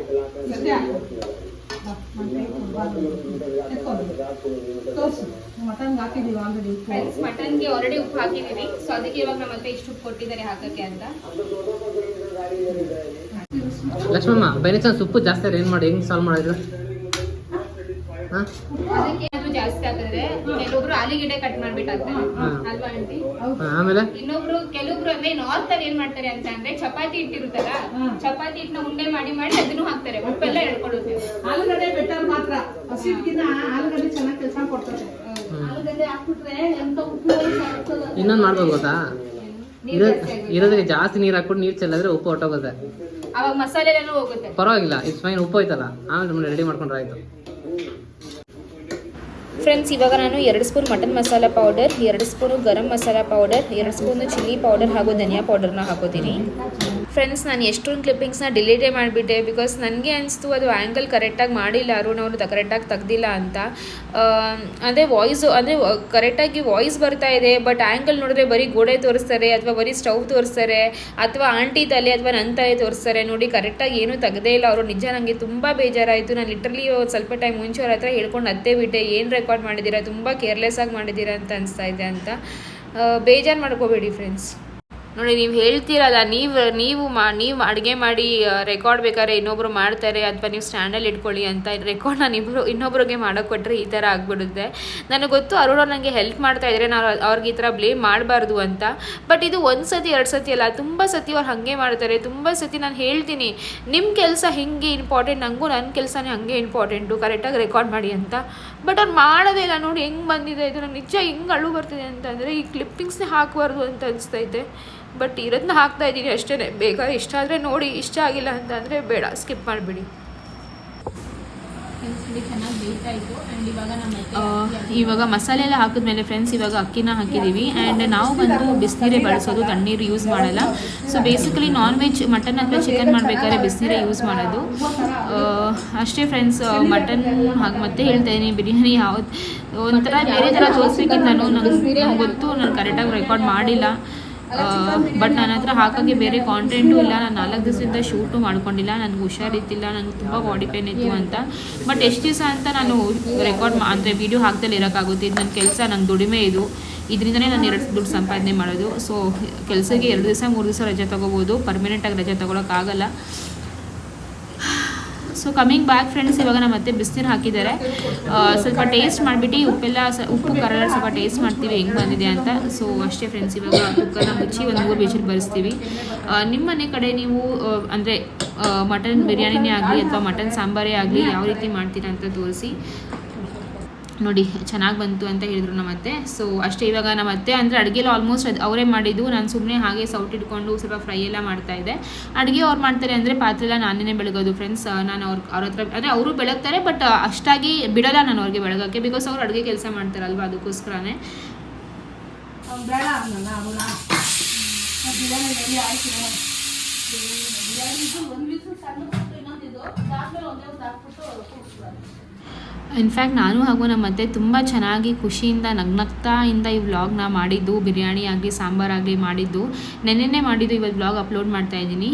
ಮಟನ್ ಹಾಕಿದೀವಿ ಆಲ್ರೆಡಿ ಉಪ್ಪು ಫ್ರೆಂಡ್ಸ್ ಮಟನ್ಗೆ ಆಲ್ರೆಡಿ ಉಪ್ಪು ಹಾಕಿದೀವಿ ಸೊ ಅದಕ್ಕೆ ಇವಾಗ ನಮ್ಮ ಅತ್ತೆ ಇಷ್ಟು ಉಪ್ಪು ಕೊಟ್ಟಿದ್ದಾರೆ ಹಾಕಕ್ಕೆ ಅಂತ. ಲಕ್ಷ್ಮಮ್ಮ ಬೈ ಚಾನ್ಸ್ ಉಪ್ಪು ಜಾಸ್ತಿ ಏನು ಮಾಡಿ? ಹೆಂಗ್ ಸಾಲ್ವ್ ಮಾಡಿದ್ರು? ಹಾಂ? ಅದಕ್ಕೆ ಅದು ಜಾಸ್ತಿ ಹಾಕಿದ್ರೆ ಕೆಲವೊಬ್ರು ಆಲೂಗೆಡ್ಡೆ ಕಟ್ ಮಾಡ್ಬಿಟ್ಟು ಹಾಕ್ತಾರೆ. ಅಲ್ವಾ ಆಂಟಿ? ಆಮೇಲೆ? ಇನ್ನೊಬ್ರು ಕೆಲವೊಬ್ರು ಅಂದ್ರೆ ನಾರ್ತ್ ಅಲ್ಲಿ ಏನ್ ಮಾಡ್ತಾರೆ ಅಂತ ಅಂದ್ರೆ ಚಪಾತಿ ಹಿಟ್ಟಿರುತ್ತಲ್ಲ ಚಪಾತಿ ಹಿಟ್ಟನ ಉಂಡೆ ಮಾಡಿ ಮಾಡಿ ಅದನ್ನು ಹಾಕ್ತಾರೆ. ಉಪ್ಪೆಲ್ಲ ಎಳ್ಕೊಳ್ಳುತ್ತೆ ಆಲೂಗಡ್ಡೆ ಬೆಟರ್ ಮಾತ್ರ. ಹಸಿಟ್ಗಿನ್ನ ಆಲೂಗಡ್ಡೆ ಚೆನ್ನಾಗಿ ಕೆಲಸ ಕೊಡ್ತಾರೆ. ಆಲೂಗಡ್ಡೆ ಹಾಕ್ಬಿಟ್ರೆ ಎಂತ ಉಪ್ಪು. ಇನ್ನೊಂದು ಮಾಡ್ಬೋದು ಗೊತ್ತಾ. ಇರೋದಕ್ಕೆ ಜಾಸ್ತಿ ನೀರ್ ಹಾಕ್ಬಿಟ್ಟು ನೀರ್ ಚೆಲ್ಲಿದ್ರೆ ಉಪ್ಪು ಹೊಟ್ಟೋಗುತ್ತೆ. ಅವಾಗ ಮಸಾಲೆ ಎಲ್ಲ ಹೋಗುತ್ತೆ. ಪರವಾಗಿಲ್ಲ ಇಟ್ಸ್ ಫೈನ್ ಉಪ್ಪು ಹೋಯ್ತಲ್ಲ. ಆಮೇಲೆ ರೆಡಿ ಮಾಡ್ಕೊಂಡ್ರೆ ಆಯ್ತು. ಫ್ರೆಂಡ್ಸ್, ಇವಾಗ ನಾನು ಎರಡು ಸ್ಪೂನ್ ಮಟನ್ ಮಸಾಲ ಪೌಡರ್ ಎರಡು ಸ್ಪೂನು ಗರಂ ಮಸಾಲ ಪೌಡರ್ ಎರಡು ಸ್ಪೂನು ಚಿಲ್ಲಿ ಪೌಡರ್ ಹಾಗೂ ಧನಿಯಾ ಪೌಡರ್ನ ಹಾಕೋತೀನಿ. ಫ್ರೆಂಡ್ಸ್ ನಾನು ಎಷ್ಟೊಂದು ಕ್ಲಿಪ್ಪಿಂಗ್ಸ್ನ ಡಿಲೀಟೇ ಮಾಡಿಬಿಟ್ಟೆ ಬಿಕಾಸ್ ನನಗೆ ಅನಿಸ್ತು, ಅದು ಆ್ಯಂಗಲ್ ಕರೆಕ್ಟಾಗಿ ಮಾಡಿಲ್ಲ, ಅರುಣ್ ಅವರು ಕರೆಕ್ಟಾಗಿ ತೆಗ್ದಿಲ್ಲ ಅಂತ. ಅದೇ ವಾಯ್ಸು ಅಂದರೆ ಕರೆಕ್ಟಾಗಿ ವಾಯ್ಸ್ ಬರ್ತಾ ಇದೆ ಬಟ್ ಆ್ಯಂಗಲ್ ನೋಡಿದ್ರೆ ಬರೀ ಗೋಡೆ ತೋರಿಸ್ತಾರೆ, ಅಥವಾ ಬರೀ ಸ್ಟವ್ ತೋರಿಸ್ತಾರೆ, ಅಥವಾ ಆಂಟಿ ತಲೆ, ಅಥವಾ ನನ್ನ ತಲೆ ತೋರಿಸ್ತಾರೆ, ನೋಡಿ ಕರೆಕ್ಟಾಗಿ ಏನೂ ತೆಗ್ದೇ ಇಲ್ಲ ಅವರು. ನಿಜ ನನಗೆ ತುಂಬ ಬೇಜಾರಾಯಿತು. ನಾನು ಲಿಟ್ರಲಿ ಸ್ವಲ್ಪ ಟೈಮ್ ಮುಂಚೆ ಅವ್ರ ಹತ್ರ ಹೇಳ್ಕೊಂಡು ಅದೇ ಬಿಟ್ಟೆ, ಏನು ರೆಕಾರ್ಡ್ ಮಾಡಿದ್ದೀರಾ ತುಂಬ ಕೇರ್ಲೆಸ್ ಆಗಿ ಮಾಡಿದ್ದೀರಾ ಅಂತ ಅನಿಸ್ತಾ ಇದೆ ಅಂತ. ಬೇಜಾರು ಮಾಡ್ಕೋಬೇಡಿ ಫ್ರೆಂಡ್ಸ್ ನೋಡಿ, ನೀವು ಹೇಳ್ತೀರಲ್ಲ, ನೀವು ನೀವು ಮಾ, ನೀವು ಅಡುಗೆ ಮಾಡಿ ರೆಕಾರ್ಡ್ ಬೇಕಾದ್ರೆ ಇನ್ನೊಬ್ರು ಮಾಡ್ತಾರೆ, ಅಥವಾ ನೀವು ಸ್ಟ್ಯಾಂಡಲ್ಲಿ ಇಟ್ಕೊಳ್ಳಿ ಅಂತ ರೆಕಾರ್ಡ್ ನಾನು ಇಬ್ಬರು ಇನ್ನೊಬ್ರಿಗೆ ಮಾಡೋಕೆ ಕೊಟ್ಟರೆ ಈ ಥರ ಆಗ್ಬಿಡುತ್ತೆ. ನನಗೆ ಗೊತ್ತು ಅರುಣ ನನಗೆ ಹೆಲ್ಪ್ ಮಾಡ್ತಾ ಇದ್ದರೆ ನಾನು ಅವ್ರಿಗೆ ಈ ಥರ ಬ್ಲೇಮ್ ಮಾಡಬಾರ್ದು ಅಂತ. ಬಟ್ ಇದು ಒಂದು ಸತಿ, ಎರಡು ಸತಿ ಅಲ್ಲ, ತುಂಬ ಸತಿ ಅವ್ರು ಹಾಗೆ ಮಾಡ್ತಾರೆ. ತುಂಬ ಸತಿ ನಾನು ಹೇಳ್ತೀನಿ ನಿಮ್ಮ ಕೆಲಸ ಹಿಂಗೆ ಇಂಪಾರ್ಟೆಂಟ್ ನನಗೂ ನನ್ನ ಕೆಲಸನೇ ಹಾಗೆ ಇಂಪಾರ್ಟೆಂಟು ಕರೆಕ್ಟಾಗಿ ರೆಕಾರ್ಡ್ ಮಾಡಿ ಅಂತ. ಬಟ್ ಅವ್ರು ಮಾಡೋದೇ ಇಲ್ಲ, ನೋಡಿ, ಹೆಂಗೆ ಬಂದಿದೆ ಇದು. ನನಗೆ ನಿಜ ಹೆಂಗೆ ಅಳು ಬರ್ತಿದೆ ಅಂತಂದರೆ, ಈ ಕ್ಲಿಪ್ಪಿಂಗ್ಸ್ನೇ ಹಾಕಬಾರ್ದು ಅಂತ ಅನಿಸ್ತೈತೆ ಬಟ್ ಇರೋದನ್ನ ಹಾಕ್ತಾ ಇದ್ದೀನಿ ಅಷ್ಟೇ ಬೇಗ ಇಷ್ಟ ಆದರೆ ನೋಡಿ ಇಷ್ಟ ಆಗಿಲ್ಲ ಅಂತಂದರೆ ಬೇಡ ಸ್ಕಿಪ್ ಮಾಡಿಬಿಡಿ. ಇವಾಗ ಮಸಾಲೆ ಎಲ್ಲ ಹಾಕಿದ್ಮೇಲೆ ಫ್ರೆಂಡ್ಸ್ ಇವಾಗ ಅಕ್ಕಿನ ಹಾಕಿದ್ದೀವಿ ಆ್ಯಂಡ್ ನಾವು ಬಂದು ಬಿಸಿನೀರೇ ಬಳಸೋದು ತಣ್ಣೀರು ಯೂಸ್ ಮಾಡಲ್ಲ. So basically non veg mutton ಅಥವಾ ಚಿಕನ್ ಮಾಡಬೇಕಾದ್ರೆ ಬಿಸಿನೀರೇ ಯೂಸ್ ಮಾಡೋದು. ಅಷ್ಟೇ ಫ್ರೆಂಡ್ಸ್ ಮಟನ್ ಹಾಗೆ ಮತ್ತೆ ಹೇಳ್ತಾ ಇದ್ದೀನಿ. ಬಿರಿಯಾನಿ ಯಾವ್ದು ಒಂಥರ ಬೇರೆ ಥರ ತೋರಿಸ್ಬೇಕಿತ್ತು ನಾನು. ನನಗೆ ಗೊತ್ತು ನಾನು ಕರೆಕ್ಟಾಗಿ ರೆಕಾರ್ಡ್ ಮಾಡಿಲ್ಲ. ಬಟ್ ನನ್ನ ಹತ್ರ ಹಾಕೋಕ್ಕೆ ಬೇರೆ ಕಾಂಟೆಂಟು ಇಲ್ಲ. ನಾನು ನಾಲ್ಕು ದಿವಸದಿಂದ ಶೂಟು ಮಾಡ್ಕೊಂಡಿಲ್ಲ. ನನಗೆ ಹುಷಾರಿತ್ತಿಲ್ಲ ನನಗೆ ತುಂಬ ಬಾಡಿ ಪೇನ್ ಇತ್ತು ಅಂತ. ಬಟ್ ಎಷ್ಟು ದಿವಸ ಅಂತ ನಾನು ರೆಕಾರ್ಡ್ ಅಂದರೆ ವೀಡಿಯೋ ಹಾಕ್ದಲ್ಲಿ ಇರೋಕ್ಕಾಗುತ್ತೆ. ಇದು ನನ್ನ ಕೆಲಸ ನನ್ನ ದುಡಿಮೆ ಇದು. ಇದರಿಂದನೇ ನಾನು ಎರಡು ದುಡ್ಡು ಸಂಪಾದನೆ ಮಾಡೋದು. ಸೊ ಕೆಲಸಕ್ಕೆ ಎರಡು ದಿವಸ, ಮೂರು ದಿವಸ ರಜೆ ತೊಗೋಬೋದು. ಪರ್ಮನೆಂಟಾಗಿ ರಜೆ ತೊಗೊಳಕ್ಕಾಗಲ್ಲ ಸೊ ಕಮಿಂಗ್ ಬ್ಯಾಕ್ ಫ್ರೆಂಡ್ಸ್ ಇವಾಗ ನಮ್ಮ ಮತ್ತೆ ಬಿಸಿನೀರು ಹಾಕಿದ್ದಾರೆ. ಸ್ವಲ್ಪ ಟೇಸ್ಟ್ ಮಾಡಿಬಿಟ್ಟು ಉಪ್ಪೆಲ್ಲ ಉಪ್ಪು, ಖಾರ ಸ್ವಲ್ಪ ಟೇಸ್ಟ್ ಮಾಡ್ತೀವಿ, ಹೆಂಗೆ ಬಂದಿದೆ ಅಂತ. ಸೊ ಅಷ್ಟೇ ಫ್ರೆಂಡ್ಸ್ ಇವಾಗ ಕುಕ್ಕರ್ನ ಮುಚ್ಚಿ ಒಂದು ಮೂರು ವಿಜಿಲ್ ಬರೆಸ್ತೀವಿ. ನಿಮ್ಮ ಮನೆ ಕಡೆ ನೀವು ಅಂದರೆ ಮಟನ್ ಬಿರಿಯಾನಿನೇ ಆಗಲಿ ಅಥವಾ ಮಟನ್ ಸಾಂಬಾರೇ ಆಗಲಿ ಯಾವ ರೀತಿ ಮಾಡ್ತೀರಾ ಅಂತ ತೋರಿಸಿ. ನೋಡಿ, ಚೆನ್ನಾಗಿ ಬಂತು ಅಂತ ಹೇಳಿದ್ರು ನಮ್ಮ ಅತ್ತೆ. ಸೊ ಅಷ್ಟೇ ಇವಾಗ ನಮ್ಮ ಅತ್ತೆ ಅಂದರೆ ಅಡುಗೆಲ್ಲ ಆಲ್ಮೋಸ್ಟ್ ಅದು ಅವರೇ ಮಾಡಿದ್ದು. ನಾನು ಸುಮ್ಮನೆ ಹಾಗೆ ಸೌಟ್ ಇಟ್ಕೊಂಡು ಸ್ವಲ್ಪ ಫ್ರೈ ಎಲ್ಲ ಮಾಡ್ತಾ ಇದ್ದೆ. ಅಡುಗೆ ಅವ್ರು ಮಾಡ್ತಾರೆ ಅಂದರೆ ಪಾತ್ರೆ ಎಲ್ಲ ನಾನೇ ಬೆಳಗೋದು. ಫ್ರೆಂಡ್ಸ್ ನಾನು ಅವ್ರ ಅವ್ರ ಹತ್ರ ಅಂದರೆ ಅವರು ಬೆಳಗ್ತಾರೆ ಬಟ್ ಅಷ್ಟಾಗಿ ಬಿಡಲ್ಲ ನಾನು ಅವ್ರಿಗೆ ಬೆಳಗೋಕ್ಕೆ ಬಿಕಾಸ್ ಅವ್ರು ಅಡುಗೆ ಕೆಲಸ ಮಾಡ್ತಾರಲ್ವ ಅದಕ್ಕೋಸ್ಕರನೇ. ಒಂದು ಇನ್ಫ್ಯಾಕ್ಟ್ ನಾನು ಹಾಗೂ ನಮ್ಮ ಅತ್ತೆ ತುಂಬ ಚೆನ್ನಾಗಿ ಖುಷಿಯಿಂದ ನಗ್ನಗ್ತಾ ಇಂದ ಈ ವ್ಲಾಗ್ನ ಮಾಡಿದ್ದು. ಬಿರಿಯಾನಿ ಆಗಲಿ ಸಾಂಬಾರಾಗಲಿ ಮಾಡಿದ್ದು. ನೆನ್ನೆನೇ ಮಾಡಿದ್ದು ಇವತ್ತು ವ್ಲಾಗ್ ಅಪ್ಲೋಡ್ ಮಾಡ್ತಾ ಇದ್ದೀನಿ.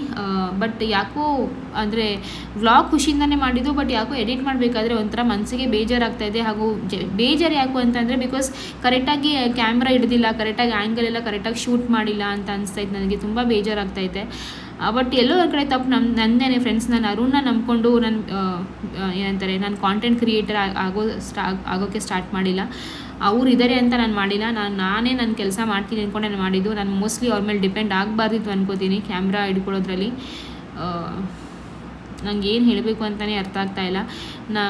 ಬಟ್ ಯಾಕೋ ಅಂದರೆ ವ್ಲಾಗ್ ಖುಷಿಯಿಂದನೇ ಮಾಡಿದ್ದು ಬಟ್ ಯಾಕೋ ಎಡಿಟ್ ಮಾಡಬೇಕಾದ್ರೆ ಒಂಥರ ಮನಸ್ಸಿಗೆ ಬೇಜಾರಾಗ್ತಾ ಇದೆ. ಹಾಗೂ ಬೇಜಾರು ಯಾಕೋ ಅಂತಂದರೆ ಬಿಕಾಸ್ ಕರೆಕ್ಟಾಗಿ ಕ್ಯಾಮ್ರಾ ಹಿಡ್ದಿಲ್ಲ ಕರೆಕ್ಟಾಗಿ ಆ್ಯಂಗಲ್ ಎಲ್ಲ ಕರೆಕ್ಟಾಗಿ ಶೂಟ್ ಮಾಡಿಲ್ಲ ಅಂತ ಅನಿಸ್ತಾ ನನಗೆ ತುಂಬ ಬೇಜಾರಾಗ್ತೈತೆ ಬಟ್ ಎಲ್ಲೋ ಒಂದು ಕಡೆ ತಪ್ಪು ನಮ್ಮ ನನ್ನೇ ಫ್ರೆಂಡ್ಸ್ ನಾನು ಅರುಣ್ನ ನಂಬ್ಕೊಂಡು ನನ್ನ ಏನಂತಾರೆ, ನಾನು ಕಾಂಟೆಂಟ್ ಕ್ರಿಯೇಟರ್ ಆಗೋ ಸ್ಟಾ ಆಗೋಕ್ಕೆ ಸ್ಟಾರ್ಟ್ ಮಾಡಿಲ್ಲ. ಅವ್ರು ಇದ್ದಾರೆ ಅಂತ ನಾನು ಮಾಡಿಲ್ಲ. ನಾನು, ನಾನೇ ನನ್ನ ಕೆಲಸ ಮಾಡ್ತೀನಿ ಅಂದ್ಕೊಂಡು ನಾನು ಮಾಡಿದ್ದು. ನಾನು ಮೋಸ್ಟ್ಲಿ ಅವ್ರ ಮೇಲೆ ಡಿಪೆಂಡ್ ಆಗಬಾರ್ದಿತ್ತು ಅನ್ಕೋತೀನಿ ಕ್ಯಾಮ್ರಾ ಹಿಡ್ಕೊಳ್ಳೋದ್ರಲ್ಲಿ. ನಂಗೆ ಏನು ಹೇಳಬೇಕು ಅಂತಲೇ ಅರ್ಥ ಆಗ್ತಾ ಇಲ್ಲ. ನಾ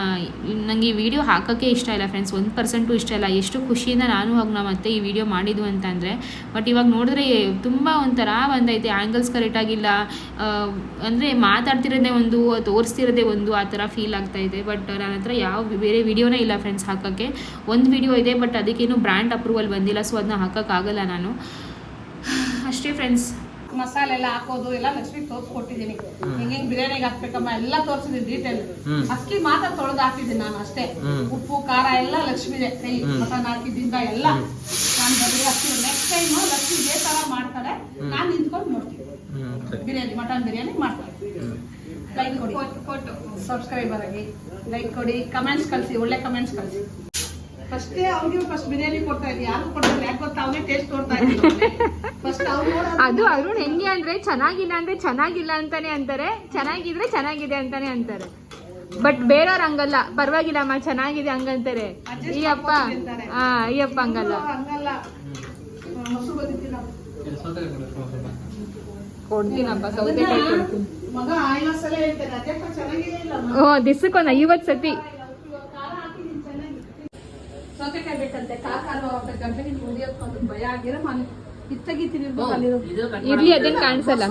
ನನಗೆ ಈ ವಿಡಿಯೋ ಹಾಕೋಕ್ಕೆ ಇಷ್ಟ ಇಲ್ಲ ಫ್ರೆಂಡ್ಸ್ ಒಂದು ಪರ್ಸೆಂಟು ಇಷ್ಟ ಇಲ್ಲ. ಎಷ್ಟು ಖುಷಿಯಿಂದ ನಾನು ಹೋಗಿ ನಾವು ಮತ್ತೆ ಈ ವಿಡಿಯೋ ಮಾಡಿದ್ವು ಅಂತಂದರೆ ಬಟ್ ಇವಾಗ ನೋಡಿದ್ರೆ ತುಂಬ ಒಂಥರ ಬಂದೈತೆ. ಆ್ಯಂಗಲ್ಸ್ ಕರೆಕ್ಟಾಗಿಲ್ಲ ಅಂದರೆ ಮಾತಾಡ್ತಿರೋದೇ ಒಂದು, ತೋರಿಸ್ತಿರೋದೇ ಒಂದು ಆ ಥರ ಫೀಲ್ ಆಗ್ತಾ ಇದೆ ಬಟ್ ನನ್ನ ಹತ್ರ ಯಾವ ಬೇರೆ ವಿಡಿಯೋನೇ ಇಲ್ಲ ಫ್ರೆಂಡ್ಸ್ ಹಾಕೋಕ್ಕೆ. ಒಂದು ವಿಡಿಯೋ ಇದೆ ಬಟ್ ಅದಕ್ಕೇನು ಬ್ರ್ಯಾಂಡ್ ಅಪ್ರೂವಲ್ ಬಂದಿಲ್ಲ. ಸೊ ಅದನ್ನ ಹಾಕೋಕ್ಕಾಗಲ್ಲ ನಾನು. ಅಷ್ಟೇ ಫ್ರೆಂಡ್ಸ್ ಮಸಾಲೆ ಎಲ್ಲ ಹಾಕೋದು ಎಲ್ಲ ಲಕ್ಷ್ಮಿ ತೋರ್ಸ್ಕೊಟ್ಟಿದ್ದೀನಿ ಹಿಂಗ್ ಹಿಂಗ್ ಬಿರಿಯಾನಿಗೆ ಹಾಕ್ಬೇಕಮ್ಮ ಎಲ್ಲ ತೋರ್ಸಿದೀನಿ ಡೀಟೇಲ್. ಅಕ್ಕಿ ಮಾತ್ರ ತೊಳೆದು ಹಾಕಿದ್ದೀನಿ ನಾನು ಅಷ್ಟೇ. ಉಪ್ಪು ಖಾರ ಎಲ್ಲ ಲಕ್ಷ್ಮಿದೆ ಕೈ ಮಸಾಲ ಹಾಕಿದ್ದಿಂದ ಎಲ್ಲ. ನಾನು ಬದಲು ಹಾಕ್ತೀನಿ ನೆಕ್ಸ್ಟ್ ಟೈಮ್ ಲಕ್ಷ್ಮಿ ಇದೇ ತರ ಮಾಡ್ತಾರೆ. ನಾನು ನಿಂತ್ಕೊಂಡು ನೋಡ್ತೀನಿ. ಬಿರಿಯಾನಿ ಮಟನ್ ಬಿರಿಯಾನಿ ಮಾಡ್ತಾರೆ ಲೈಕ್ ಕೊಡಿ. ಸಬ್ಸ್ಕ್ರೈಬರ್ ಆಗಿ. ಲೈಕ್ ಕೊಡಿ. ಕಮೆಂಟ್ಸ್ ಕಳಿಸಿ ಒಳ್ಳೆ ಕಮೆಂಟ್ಸ್ ಕಳಿಸಿ. ಫಸ್ಟೇ ಅವ್ರಿಗೆ ಫಸ್ಟ್ ಬಿರಿಯಾನಿ ಕೊಡ್ತಾ ಇದ್ವಿ ಯಾರು ಕೊಡ್ತಾರೆ ಯಾಕೆ ಗೊತ್ತಾ? ಅವನೇ ಟೇಸ್ಟ್ ನೋಡ್ತಾ ಇದ್ದೀನಿ ಫಸ್ಟ್ ಅವ್ರು ಅದು ಅರುಣ್ ಹೆಂಗೆ ಅಂದ್ರೆ ಚೆನ್ನಾಗಿಲ್ಲ ಅಂದ್ರೆ ಚೆನ್ನಾಗಿಲ್ಲ ಅಂತಾನೆ ಅಂತಾರೆ. ಚೆನ್ನಾಗಿದ್ರೆ ಚೆನ್ನಾಗಿದೆ ಅಂತಾನೆ ಅಂತಾರೆ. ಬಟ್ ಬೇರೆಯವ್ರ ಹಂಗಲ್ಲ. ಪರವಾಗಿಲ್ಲ ಅಮ್ಮ ಚೆನ್ನಾಗಿದೆ ಹಂಗಂತಾರೆ. ಈ ಅಪ್ಪ ಹಾ ಈ ಅಪ್ಪ ಹಂಗಲ್ಲ. ಕೊಡ್ತೀನಪ್ಪ ಸೌತೆಕಾಯಿ ಕೊಡ್ತೀನಿ. ಓ ದಿಸಕ್ಕೊಂದು ಐವತ್ತು ಸತಿ. ಸೌತೆಕಾಯಿ ಬೇಕಂತೆ ಭಯ ಆಗಿರೋ ಮನೆ. ಇರ್ಲಿ ಅದೇನ್ ಕಾಣಿಸಲ್ಲ.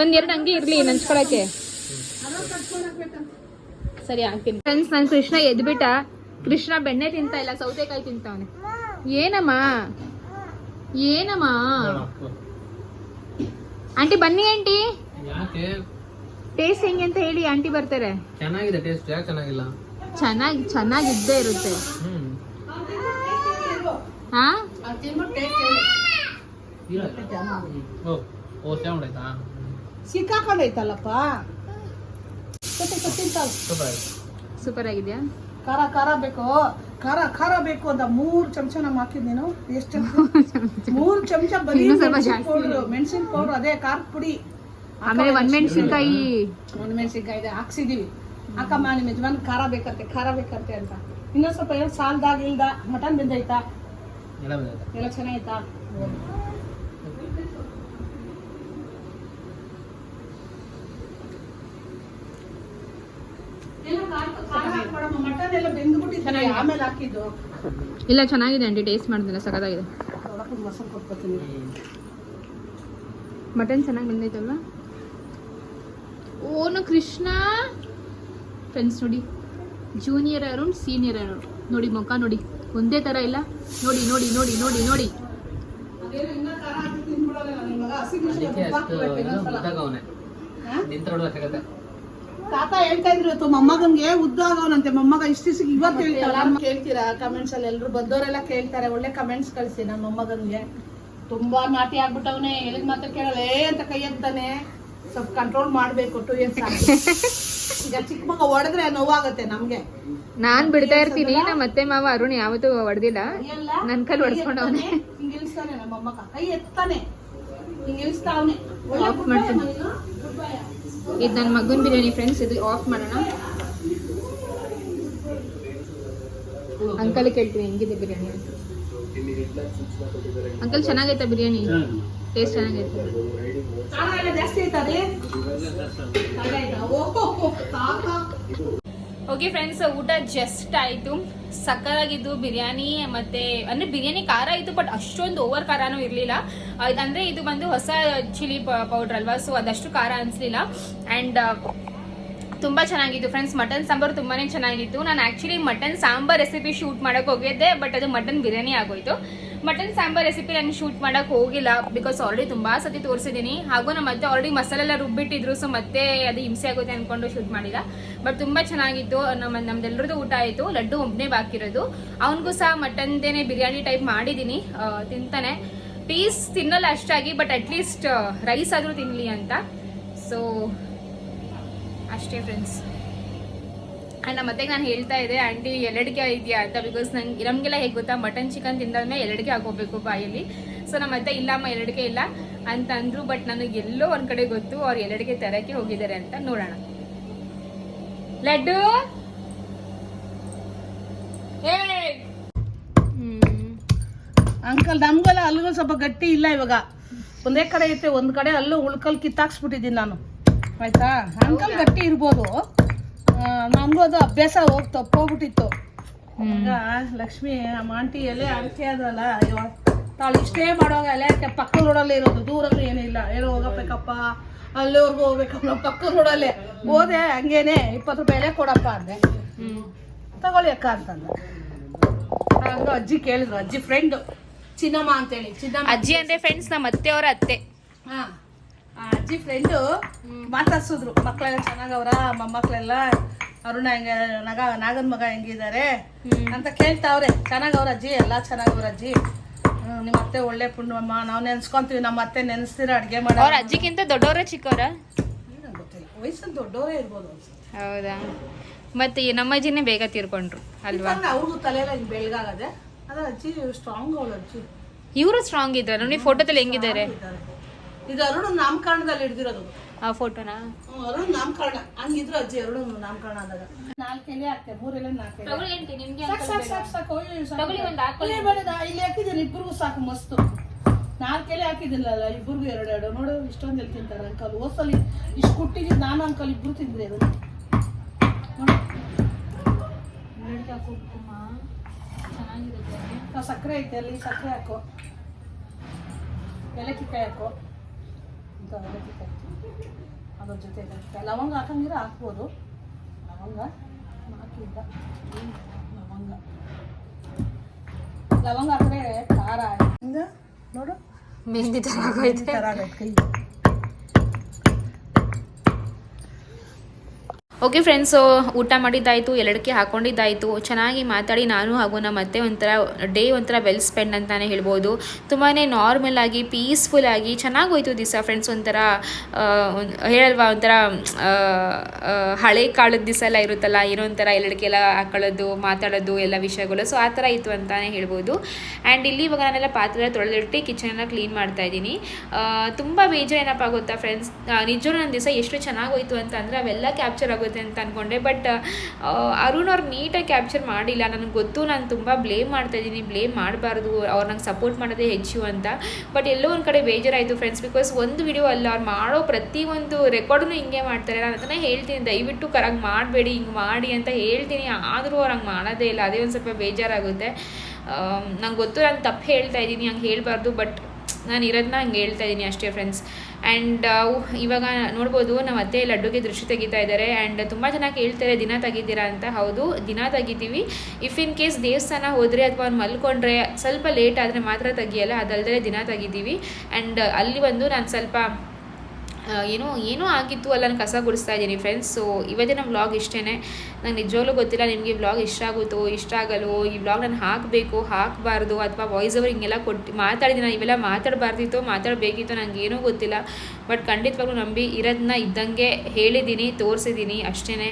ಒಂದೆರಡು ಹಂಗೆ ಇರ್ಲಿ ನಂಚ್ಕೊಳಕ್ಕೆ. ಸರಿ ಹಾಕ್ತೀನಿ. ಫ್ರೆಂಡ್ಸ್ ನಾನು ಕೃಷ್ಣ ಎದ್ಬಿಟ್ಟ. ಕೃಷ್ಣ ಬೆಣ್ಣೆ ತಿಂತ ಇಲ್ಲ ಸೌತೆಕಾಯಿ ತಿಂತಾವನೆ. ಏನಮ್ಮ? ಏನಮ್ಮ? ಆಂಟಿ ಬನ್ನಿ ಆಂಟಿ. ಯಾಕೆ? ಟೇಸ್ಟ್ ಹೆಂಗೆ ಅಂತ ಹೇಳಿ ಆಂಟಿ ಬರ್ತಾರೆ. ಚೆನ್ನಾಗಿದೆ ಟೇಸ್ಟ್ ಯಾಕೆ ಚೆನ್ನಾಗಿಲ್ಲ? ಚೆನ್ನಾಗಿ ಚೆನ್ನಾಗಿದ್ದೇ ಇರುತ್ತೆ. ಹ್ಮ್. ಹಾ ಓ ಓ ಸೌಂಡ್ ಆಯ್ತಾ? ಸೂಪರ್ ಸೂಪರ್ ಆಗಿದ್ಯಾ ಖಾರ ಖಾರ ಬೇಕು. ಖಾರ ಖಾರ ಬೇಕು ಅಂತ ಮೂರು ಚಮಚ ನಮ್ಗೆ ಹಾಕಿದ್ ನೀನು. ಎಷ್ಟು? ಮೂರ್ ಚಮಚ. ಬರೀ ಮೆಣಸಿನ ಜಾಸ್ತಿ ಪೌಡ್ರು ಅದೇ ಖಾರ ಪುಡಿ. ಆಮೇಲೆ ಒಂದ್ ಮೆಣಸಿನ್ಕಾಯಿ. ಒಂದ್ ಮೆಣಸಿನ್ಕಾಯಿ ಇದೆ ಹಾಕ್ಸಿದೀವಿ. ಅಕ್ಕಮ್ಮ ನಿಮ್ ಯಜಮಾನ್ ಖಾರ ಬೇಕಂತೆ ಖಾರ ಬೇಕಂತೆ ಅಂತ. ಇನ್ನೊಂದ್ ಸ್ವಲ್ಪ ಏನೋ ಸಾಲ್ದಾಗ ಇಲ್ದ ಮಟನ್ ಬೆಂದೈತಾ ಎಲ್ಲ ಚೆನ್ನಾಗೈತಾ? ಎಲ್ಲ ಚೆನ್ನಾಯ್ತಾ ಮಟನ್ ಎಲ್ಲ ಬೆಂದ್ಬಿಟ್ಟಿದ್ದಾನೆ ಆಮೇಲೆ ಹಾಕಿದ್ದು. ಇಲ್ಲ ಚೆನ್ನಾಗಿದೆ ಆಂಟಿ ಟೇಸ್ಟ್ ಮಾಡಿದ್ರೆ ಸಖತ್ತಾಗಿದೆ. ಮಟನ್ ಚೆನ್ನಾಗಿ ಬಂದೈತಲ್ವಾ ಓನು ಕೃಷ್ಣ. ಫ್ರೆಂಡ್ಸ್ ನೋಡಿ ಜೂನಿಯರ್ ಅರುಣ್ ಸೀನಿಯರ್ ಅರುಣ್ ನೋಡಿ ಮುಖ ನೋಡಿ ಒಂದೇ ಥರ ಇಲ್ಲ. ನೋಡಿ ನೋಡಿ ನೋಡಿ ನೋಡಿ ನೋಡಿ. ತಾತ ಹೇಳ್ತಾ ಇದ್ರು ಇವತ್ತು ಮೊಮ್ಮಗನ್ಗೆ ಉದ್ದ ಆಗೋನಂತೆ. ಮೊಮ್ಮಗ ಇಷ್ಟ ಇವತ್ತು ಹೇಳ್ತಾರ ಕೇಳ್ತೀರಾ? ಕಮೆಂಟ್ಸ್ ಅಲ್ಲಿ ಎಲ್ರು ಬಂದವರೆಲ್ಲ ಕೇಳ್ತಾರೆ. ಒಳ್ಳೆ ಕಮೆಂಟ್ಸ್ ಕಳಿಸಿ ನನ್ನ ಮೊಮ್ಮಗನ್ಗೆ. ತುಂಬಾ ನಾಟಿ ಆಗ್ಬಿಟ್ಟವನೆ. ಹೇಳಿದ ಮಾತ್ರ ಕೇಳಲೇ ಅಂತ ಕೈ ಎತ್ತಾನೆ. ಸ್ವಲ್ಪ ಕಂಟ್ರೋಲ್ ಮಾಡ್ಬೇಕು ಟೂ ಇಯರ್ಸ್ ಈಗ ಚಿಕ್ಕ ಮಗ ಹೊಡೆದ್ರೆ ನೋವಾಗತ್ತೆ ನಮ್ಗೆ. ನಾನ್ ಬಿಡ್ತಾ ಇರ್ತೀನಿ ನಮ್ಮ ಅತ್ತೆ ಮಾವ ಅರುಣ್ ಯಾವತ್ತೂ ಹೊಡೆದಿಲ್ಲ ನನ್ ಕೈಲಿ ಹೊಡ್ಸ್ಕೊಂಡವ್ನೆ. ಹಿಂಗ್ ಇಳಿಸ್ತಾನೆ ನಮ್ಮ ಕೈ ಎತ್ತಾನೆ. ಹಿಂಗ್ ಇಳಿಸ್ತಾವನೆ ಆಫ್ ಮಾಡ್ತೀನಿ. ಇದು? ನನ್ನ ಮಗನ್ ಬಿರಿಯಾನಿ ಫ್ರೆಂಡ್ಸ್ ಇದು ಆಫ್ ಮಾಡೋಣ. ಅಂಕಲ್ ಕೇಳ್ತೀನಿ ಹೆಂಗಿದೆ ಬಿರಿಯಾನಿ ಅಂತ. ಅಂಕಲ್ ಚೆನ್ನಾಗೈತೆ ಬಿರಿಯಾನಿ? ಟೇಸ್ಟ್ ಚೆನ್ನಾಗೈತೆ. ಓಕೆ ಫ್ರೆಂಡ್ಸ್ ಊಟ ಜಸ್ಟ್ ಆಯಿತು. ಸಕ್ಕತ್ತಾಗಿದ್ದು ಬಿರಿಯಾನಿ ಮತ್ತೆ ಅಂದ್ರೆ ಬಿರಿಯಾನಿ ಖಾರ ಇತ್ತು ಬಟ್ ಅಷ್ಟೊಂದು ಓವರ್ ಖಾರನೂ ಇರಲಿಲ್ಲ. ಅಂದ್ರೆ ಇದು ಬಂದು ಹೊಸ ಚಿಲ್ಲಿ ಪೌಡರ್ ಅಲ್ವಾ? ಸೊ ಅದಷ್ಟು ಖಾರ ಅನಿಸ್ಲಿಲ್ಲ. ಆ್ಯಂಡ್ ತುಂಬ ಚೆನ್ನಾಗಿತ್ತು ಫ್ರೆಂಡ್ಸ್ ಮಟನ್ ಸಾಂಬಾರು ತುಂಬಾ ಚೆನ್ನಾಗಿತ್ತು. ನಾನು actually mutton sambar recipe shoot ಮಾಡೋಕೆ ಹೋಗಿದ್ದೆ ಬಟ್ ಅದು ಮಟನ್ ಬಿರಿಯಾನಿ ಆಗೋಯ್ತು. ಮಟನ್ ಸಾಂಬಾರ್ ರೆಸಿಪಿ ನಾನು ಶೂಟ್ ಮಾಡಕ್ ಹೋಗಿಲ್ಲ ಬಿಕಾಸ್ ಆಲ್ರೆಡಿ ತುಂಬಾ ಸತಿ ತೋರಿಸಿದ್ದೀನಿ ಹಾಗೂ ನಮ್ಮ ಮತ್ತೆ ಆಲ್ರೆಡಿ ಮಸಾಲೆ ಎಲ್ಲ ರುಬ್ಬಿಟ್ಟಿದ್ರು ಸೊ ಮತ್ತೆ ಅದು ಹಿಂಸೆ ಆಗುತ್ತೆ ಅಂದ್ಕೊಂಡು ಶೂಟ್ ಮಾಡಿಲ್ಲ. ಬಟ್ ತುಂಬಾ ಚೆನ್ನಾಗಿತ್ತು. ನಮ್ಮ ನಮ್ದೆಲ್ಲರದ್ದು ಊಟ ಆಯಿತು. ಲಡ್ಡು ಒಬ್ಬನೇ ಬಾಕಿರೋದು ಅವನಿಗೂ ಸಹ ಮಟನ್ದೇನೆ ಬಿರಿಯಾನಿ ಟೈಪ್ ಮಾಡಿದ್ದೀನಿ ತಿಂತಾನೆ. ಪೀಸ್ ತಿನ್ನಲ್ಲ ಅಷ್ಟಾಗಿ ಬಟ್ ಅಟ್ಲೀಸ್ಟ್ ರೈಸ್ ಆದರೂ ತಿನ್ನಲಿ ಅಂತ. ಸೊ ಅಷ್ಟೇ ಫ್ರೆಂಡ್ಸ್ ಆ್ಯಂಡ್ ನಮ್ಮ ಮತ್ತೆಗೆ ನಾನು ಹೇಳ್ತಾ ಇದ್ದೆ, ಆಂಟಿ ಎಲ್ಲಡಿಗೆ ಇದೆಯಾ ಅಂತ ಬಿಕಾಸ್ ನಂಗೆ, ನಮಗೆಲ್ಲ ಹೇಗೆ ಗೊತ್ತಾ ಮಟನ್ ಚಿಕನ್ ತಿಂದಾದ್ಮೇಲೆ ಎಲ್ಲಡಿಗೆ ಹಾಕೋಬೇಕು ಬಾಯಲ್ಲಿ. ಸೊ ನಮ್ಮ ಅತ್ತೆ, ಇಲ್ಲಮ್ಮ ಎಲ್ಲಡಿಗೆ ಇಲ್ಲ ಅಂತ ಅಂದರು ಬಟ್ ನನಗೆ ಎಲ್ಲೋ ಒಂದು ಕಡೆ ಗೊತ್ತು ಅವ್ರು ಎಲ್ಲಡಿಗೆ ತರಕ್ಕೆ ಹೋಗಿದ್ದಾರೆ ಅಂತ ನೋಡೋಣ. ಲಡ್ಡು! ಅಂಕಲ್, ನಮ್ಗೆಲ್ಲ ಅಲ್ಲಿಗೂ ಸ್ವಲ್ಪ ಗಟ್ಟಿ ಇಲ್ಲ ಇವಾಗ. ಒಂದೇ ಕಡೆ ಐತೆ ಒಂದು ಕಡೆ ಅಲ್ಲೂ ಉಳ್ಕಲ್ ಕಿತ್ತಾಕ್ಸ್ಬಿಟ್ಟಿದ್ದೀನಿ ನಾನು. ಆಯ್ತಾ? ಅಂಕಲ್ ಗಟ್ಟಿ ಇರ್ಬೋದು. ನಮಗೂ ಅದು ಅಭ್ಯಾಸ ಹೋಗಿ ತಪ್ಪೋಗ್ಬಿಟ್ಟಿತ್ತು. ಲಕ್ಷ್ಮಿ ನಮ್ಮ ಆಂಟಿ ಎಲೆ ಅಡಿಕೆ ಅದಲ್ಲ ಅಯ್ಯೋ ತಾಳು ಇಷ್ಟೇ ಮಾಡುವಾಗ ಎಲೆ ಅಡಿಕೆ ಪಕ್ಕ ರೋಡಲ್ಲೇ ಇರೋದು. ದೂರಲ್ಲೂ ಏನಿಲ್ಲ ಏನೋ ಹೋಗಬೇಕಪ್ಪ ಅಲ್ಲಿವರೆಗೂ ಹೋಗ್ಬೇಕಪ್ಪ ಪಕ್ಕ ರೋಡಲ್ಲೇ. ಹೋದೆ ಹಂಗೇನೆ ಇಪ್ಪತ್ತು ರೂಪಾಯಿ ಎಲೆ ಕೊಡಪ್ಪ ಅಂದೆ. ತಗೊಳ್ಳಿ ಅಕ್ಕ ಅಂತಂದ. ಹಂಗ ಅಜ್ಜಿ ಕೇಳಿದ್ರು. ಅಜ್ಜಿ ಫ್ರೆಂಡ್ ಚಿನ್ನಮ್ಮ ಅಂತೇಳಿ. ಚಿನ್ನಮ್ಮ ಅಜ್ಜಿ ಅಂದ್ರೆ ಫ್ರೆಂಡ್ಸ್ ನಮ್ಮ ಅತ್ತೆ ಅವರ ಅತ್ತೆ. ಹಾ. ಅಜ್ಜಿ ಫ್ರೆಂಡು ಮಾತಾಡ್ಸಿದ್ರು. ಮಕ್ಳೆಲ್ಲ ಚೆನ್ನಾಗವ್ರ? ಮೊಮ್ಮಕ್ಳೆಲ್ಲ ಅರುಣ ಹೆಂಗ ನಗ ನಾಗನ್ ಮಗ ಹೆಂಗಿದ್ದಾರೆ ಅಂತ ಕೇಳ್ತಾವ್ರೆ. ಚೆನ್ನಾಗವ್ರ ಅಜ್ಜಿ? ಎಲ್ಲ ಚೆನ್ನಾಗವ್ರ ಅಜ್ಜಿ. ನಿಮ್ಮ ಅತ್ತೆ ಒಳ್ಳೆ ಪುಣ್ಯಮ್ಮ ನಾವು ನೆನ್ಸ್ಕೊಂತೀವಿ ನಮ್ಮ ಅತ್ತೆ ನೆನೆಸ್ತೀರ ಅಡುಗೆ ಮಾಡ ಅವ್ರ ಅಜ್ಜಿಗಿಂತ ದೊಡ್ಡವರೇ ಚಿಕ್ಕವರ? ಗೊತ್ತಿಲ್ಲ. ವಯಸ್ಸಲ್ಲಿ ದೊಡ್ಡವರೇ ಇರ್ಬೋದು ಅನ್ಸುತ್ತೆ. ಹೌದಾ? ಮತ್ತೆ ನಮ್ಮ ಅಜ್ಜಿನೇ ಬೇಗ ತೀರ್ಕೊಂಡ್ರು ಅಲ್ವಾ? ಅವ್ರಿಗೂ ತಲೆಯೆಲ್ಲ ಹಿಂಗೆ ಬೆಳಗಾಗದೆ. ಅದ ಅಜ್ಜಿ ಸ್ಟ್ರಾಂಗ್ ಅವಳು ಅಜ್ಜಿ. ಇವರು ಸ್ಟ್ರಾಂಗ್ ಇದ್ದಾರೆ ನೋಡಿ ಫೋಟೋದಲ್ಲಿ ಹೆಂಗಿದ್ದಾರೆ. ಇದು ಅರುಣ್ ನಾಮಕರಣದಲ್ಲಿ ಹಿಡ್ದಿರೋದು. ಆ ಫೋಟೋನಾ? ಹ್ಮ್, ಅರುಣ್ ನಾಮಕರಣ. ಹಂಗಿದ್ರು ಅಜ್ಜಿ ಅರುಣ್ ನಾಮಕರಣ ಆದಾಗ. ನಾಲ್ಕು ಎಲೆ ಹಾಕ್ತೆ ಮೂರ್ ಎಲೆ ನಾಲ್ಕು ಎಲೆ ಸಾಕು, ಸಾಕು, ಸಾಕು, ಸಾಕು, ಅಯ್ಯೋ, ಸಾಕು. ಏ, ಬೇಡ, ಇಲ್ಲಿ ಹಾಕಿದ್ದೀನಿ ಇಬ್ಬರಿಗೂ ಸಾಕು ಮಸ್ತು. ನಾಲ್ಕು ಎಲೆ ಹಾಕಿದಿಲ್ಲ ಇಬ್ಬರಿಗೂ ಎರಡು ಎರಡು ನೋಡು ಇಷ್ಟೊಂದು ಎಲ್ಲಿ ತಿಂತಾರೆ ಅಂಕಲ್. ಓಸಲಿ ಇಷ್ಟು ಕುಟ್ಟಿದ್ದು ನಾನು ಅಂಕಲ್ ಇಬ್ರು ತಿಂದ್ರೆ ಅದು. ಸಕ್ಕರೆ ಐತೆ ಅಲ್ಲಿ ಸಕ್ಕರೆ ಹಾಕು. ಏಲಕ್ಕಿಕಾಯಿ ಹಾಕು. ಅಂತ ಅದ್ರ ಜೊತೆ ಲವಂಗ ಹಾಕಂಗಿರ ಹಾಕ್ಬೋದು. ಲವಂಗ ಹಾಕಿದ್ದ ಹ್ಮ್, ಲವಂಗ. ಲವಂಗ ಹಾಕಿದ್ರೆ ಖಾರ ಹಿಂಗ? ನೋಡು. ಮೆಹಂದಿ ತರ ಆಗೋಯ್ತು. ಖಾರ ಆಗೈತೆ ಕೈ ಓಕೆ ಫ್ರೆಂಡ್ಸು ಊಟ ಮಾಡಿದ್ದಾಯಿತು ಎರಡಕ್ಕೆ ಹಾಕೊಂಡಿದ್ದಾಯಿತು, ಚೆನ್ನಾಗಿ ಮಾತಾಡಿ ನಾನು ಹಾಗೂ ನಮ್ಮ ಮತ್ತೆ ಒಂಥರ, ಡೇ ಒಂಥರ ವೆಲ್ ಸ್ಪೆಂಡ್ ಅಂತಲೇ ಹೇಳ್ಬೋದು. ತುಂಬಾ ನಾರ್ಮಲ್ ಆಗಿ ಚೆನ್ನಾಗಿ ಹೋಯ್ತು ದಿವಸ ಫ್ರೆಂಡ್ಸ್ ಒಂಥರ ಹೇಳಲ್ವಾ, ಒಂಥರ ಹಳೆ ಕಾಲದ ದಿವಸ ಎಲ್ಲ ಇರುತ್ತಲ್ಲ, ಏನೋ ಒಂಥರ ಎಲ್ಲಡಿಗೆಲ್ಲ ಹಾಕೊಳ್ಳೋದು, ಮಾತಾಡೋದು, ಎಲ್ಲ ವಿಷಯಗಳು ಸೊ ಆ ಥರ ಇತ್ತು ಅಂತಲೇ ಹೇಳ್ಬೋದು. ಆ್ಯಂಡ್ ಇಲ್ಲಿ ಇವಾಗ ನಾನೆಲ್ಲ ಪಾತ್ರೆ ತೊಳೆದಿಟ್ಟು ಕಿಚನನ್ನ ಕ್ಲೀನ್ ಮಾಡ್ತಾ ಇದ್ದೀನಿ. ತುಂಬ ಬೇಜಾರು ಏನಪ್ಪ ಗೊತ್ತಾ ಫ್ರೆಂಡ್ಸ್ ನಿಜವೂ ನನ್ನ ದಿವಸ ಎಷ್ಟು ಚೆನ್ನಾಗಿ ಹೋಯ್ತು ಅಂತ ಅಂದರೆ, ಅವೆಲ್ಲ ಕ್ಯಾಪ್ಚರ್ ಆಗುತ್ತೆ ಅಂತ ಅಂದ್ಕೊಂಡೆ ಬಟ್ ಅರುಣ್ ಅವ್ರು ನೀಟಾಗಿ ಕ್ಯಾಪ್ಚರ್ ಮಾಡಿಲ್ಲ. ನನಗೆ ಗೊತ್ತು, ನಾನು ತುಂಬ ಬ್ಲೇಮ್ ಮಾಡ್ತಾ ಇದ್ದೀನಿ. ಬ್ಲೇಮ್ ಮಾಡಬಾರ್ದು. ಅವ್ರು ನಂಗೆ ಸಪೋರ್ಟ್ ಮಾಡೋದೇ ಹೆಚ್ಚು ಅಂತ. ಬಟ್ ಎಲ್ಲೋ ಒಂದು ಕಡೆ ಬೇಜಾರಾಯಿತು ಫ್ರೆಂಡ್ಸ್ ಬಿಕಾಸ್ ಒಂದು ವಿಡಿಯೋ ಅಲ್ಲ, ಅವ್ರು ಮಾಡೋ ಪ್ರತಿಯೊಂದು ರೆಕಾರ್ಡನ್ನು ಹಿಂಗೆ ಮಾಡ್ತಾರೆ. ನಾನು ಅದನ್ನು ಹೇಳ್ತೀನಿ. ದಯವಿಟ್ಟು ಕರಾಗಿ ಮಾಡಬೇಡಿ, ಹಿಂಗೆ ಮಾಡಿ ಅಂತ ಹೇಳ್ತೀನಿ. ಆದರೂ ಅವ್ರು ಹಂಗೆ ಮಾಡೋದೇ ಇಲ್ಲ. ಅದೇ ಒಂದು ಸ್ವಲ್ಪ ಬೇಜಾರಾಗುತ್ತೆ. ನಂಗೆ ಗೊತ್ತು ನಾನು ತಪ್ಪು ಹೇಳ್ತಾ ಇದ್ದೀನಿ, ಹಂಗೆ ಹೇಳಬಾರ್ದು. ಬಟ್ ನಾನು ಇರೋದನ್ನ ಹಂಗೆ ಹೇಳ್ತಾ ಇದ್ದೀನಿ ಅಷ್ಟೇ ಫ್ರೆಂಡ್ಸ್ ಆ್ಯಂಡ್ ಇವಾಗ ನೋಡ್ಬೋದು ನಮ್ಮ ಅತ್ತೆ ಲಡ್ಡುಗೆ ದೃಷ್ಟಿ ತೆಗಿತಾ ಇದ್ದಾರೆ. ಆ್ಯಂಡ್ ತುಂಬ ಜನ ಕೇಳ್ತಾರೆ, ದಿನ ತೆಗಿದ್ದೀರಾ ಅಂತ. ಹೌದು, ದಿನ ತೆಗಿತೀವಿ. ಇಫ್ ಇನ್ ಕೇಸ್ ದೇವಸ್ಥಾನ ಹೋದರೆ ಅಥವಾ ಅವ್ನು ಮಲ್ಕೊಂಡ್ರೆ ಸ್ವಲ್ಪ ಲೇಟ್ ಆದರೆ ಮಾತ್ರ ತೆಗಿಯಲ್ಲ ಅದಲ್ಲದೆ ದಿನ ತೆಗಿತೀವಿ. ಆ್ಯಂಡ್ ಅಲ್ಲಿ ಬಂದು ನಾನು ಸ್ವಲ್ಪ ಏನೋ ಏನೋ ಆಗಿತ್ತು ಅಲ್ಲ, ನಾನು ಕಸ ಗುಡಿಸ್ತಾ ಇದ್ದೀನಿ ಫ್ರೆಂಡ್ಸ್ ಸೊ ಇವತ್ತಿನ ವ್ಲಾಗ್ ಇಷ್ಟೇ ನಂಗೆ ನಿಜವಾಗ್ಲೂ ಗೊತ್ತಿಲ್ಲ ನಿಮಗೆ ವ್ಲಾಗ್ ಇಷ್ಟ ಆಗುತ್ತೋ, ಇಷ್ಟ ಆಗಲ್ವೋ? ಈ ವ್ಲಾಗ್ ನಾನು ಹಾಕಬೇಕು, ಹಾಕಬಾರ್ದು? ಅಥವಾ ವಾಯ್ಸ್ ಓವರ್ ಹಿಂಗೆಲ್ಲ ಕೊಟ್ಟು ಮಾತಾಡಿದ್ದೀನಿ ನಾನು ಇವೆಲ್ಲ ಮಾತಾಡಬಾರ್ದಿತ್ತು, ಮಾತಾಡಬೇಕಿತ್ತು ನನಗೆ ಏನೂ ಗೊತ್ತಿಲ್ಲ. ಬಟ್ ಖಂಡಿತವಾಗ್ಲೂ ನಂಬಿ ಇರೋದನ್ನ ಇದ್ದಂಗೆ ಹೇಳಿದ್ದೀನಿ, ತೋರಿಸಿದ್ದೀನಿ ಅಷ್ಟೇ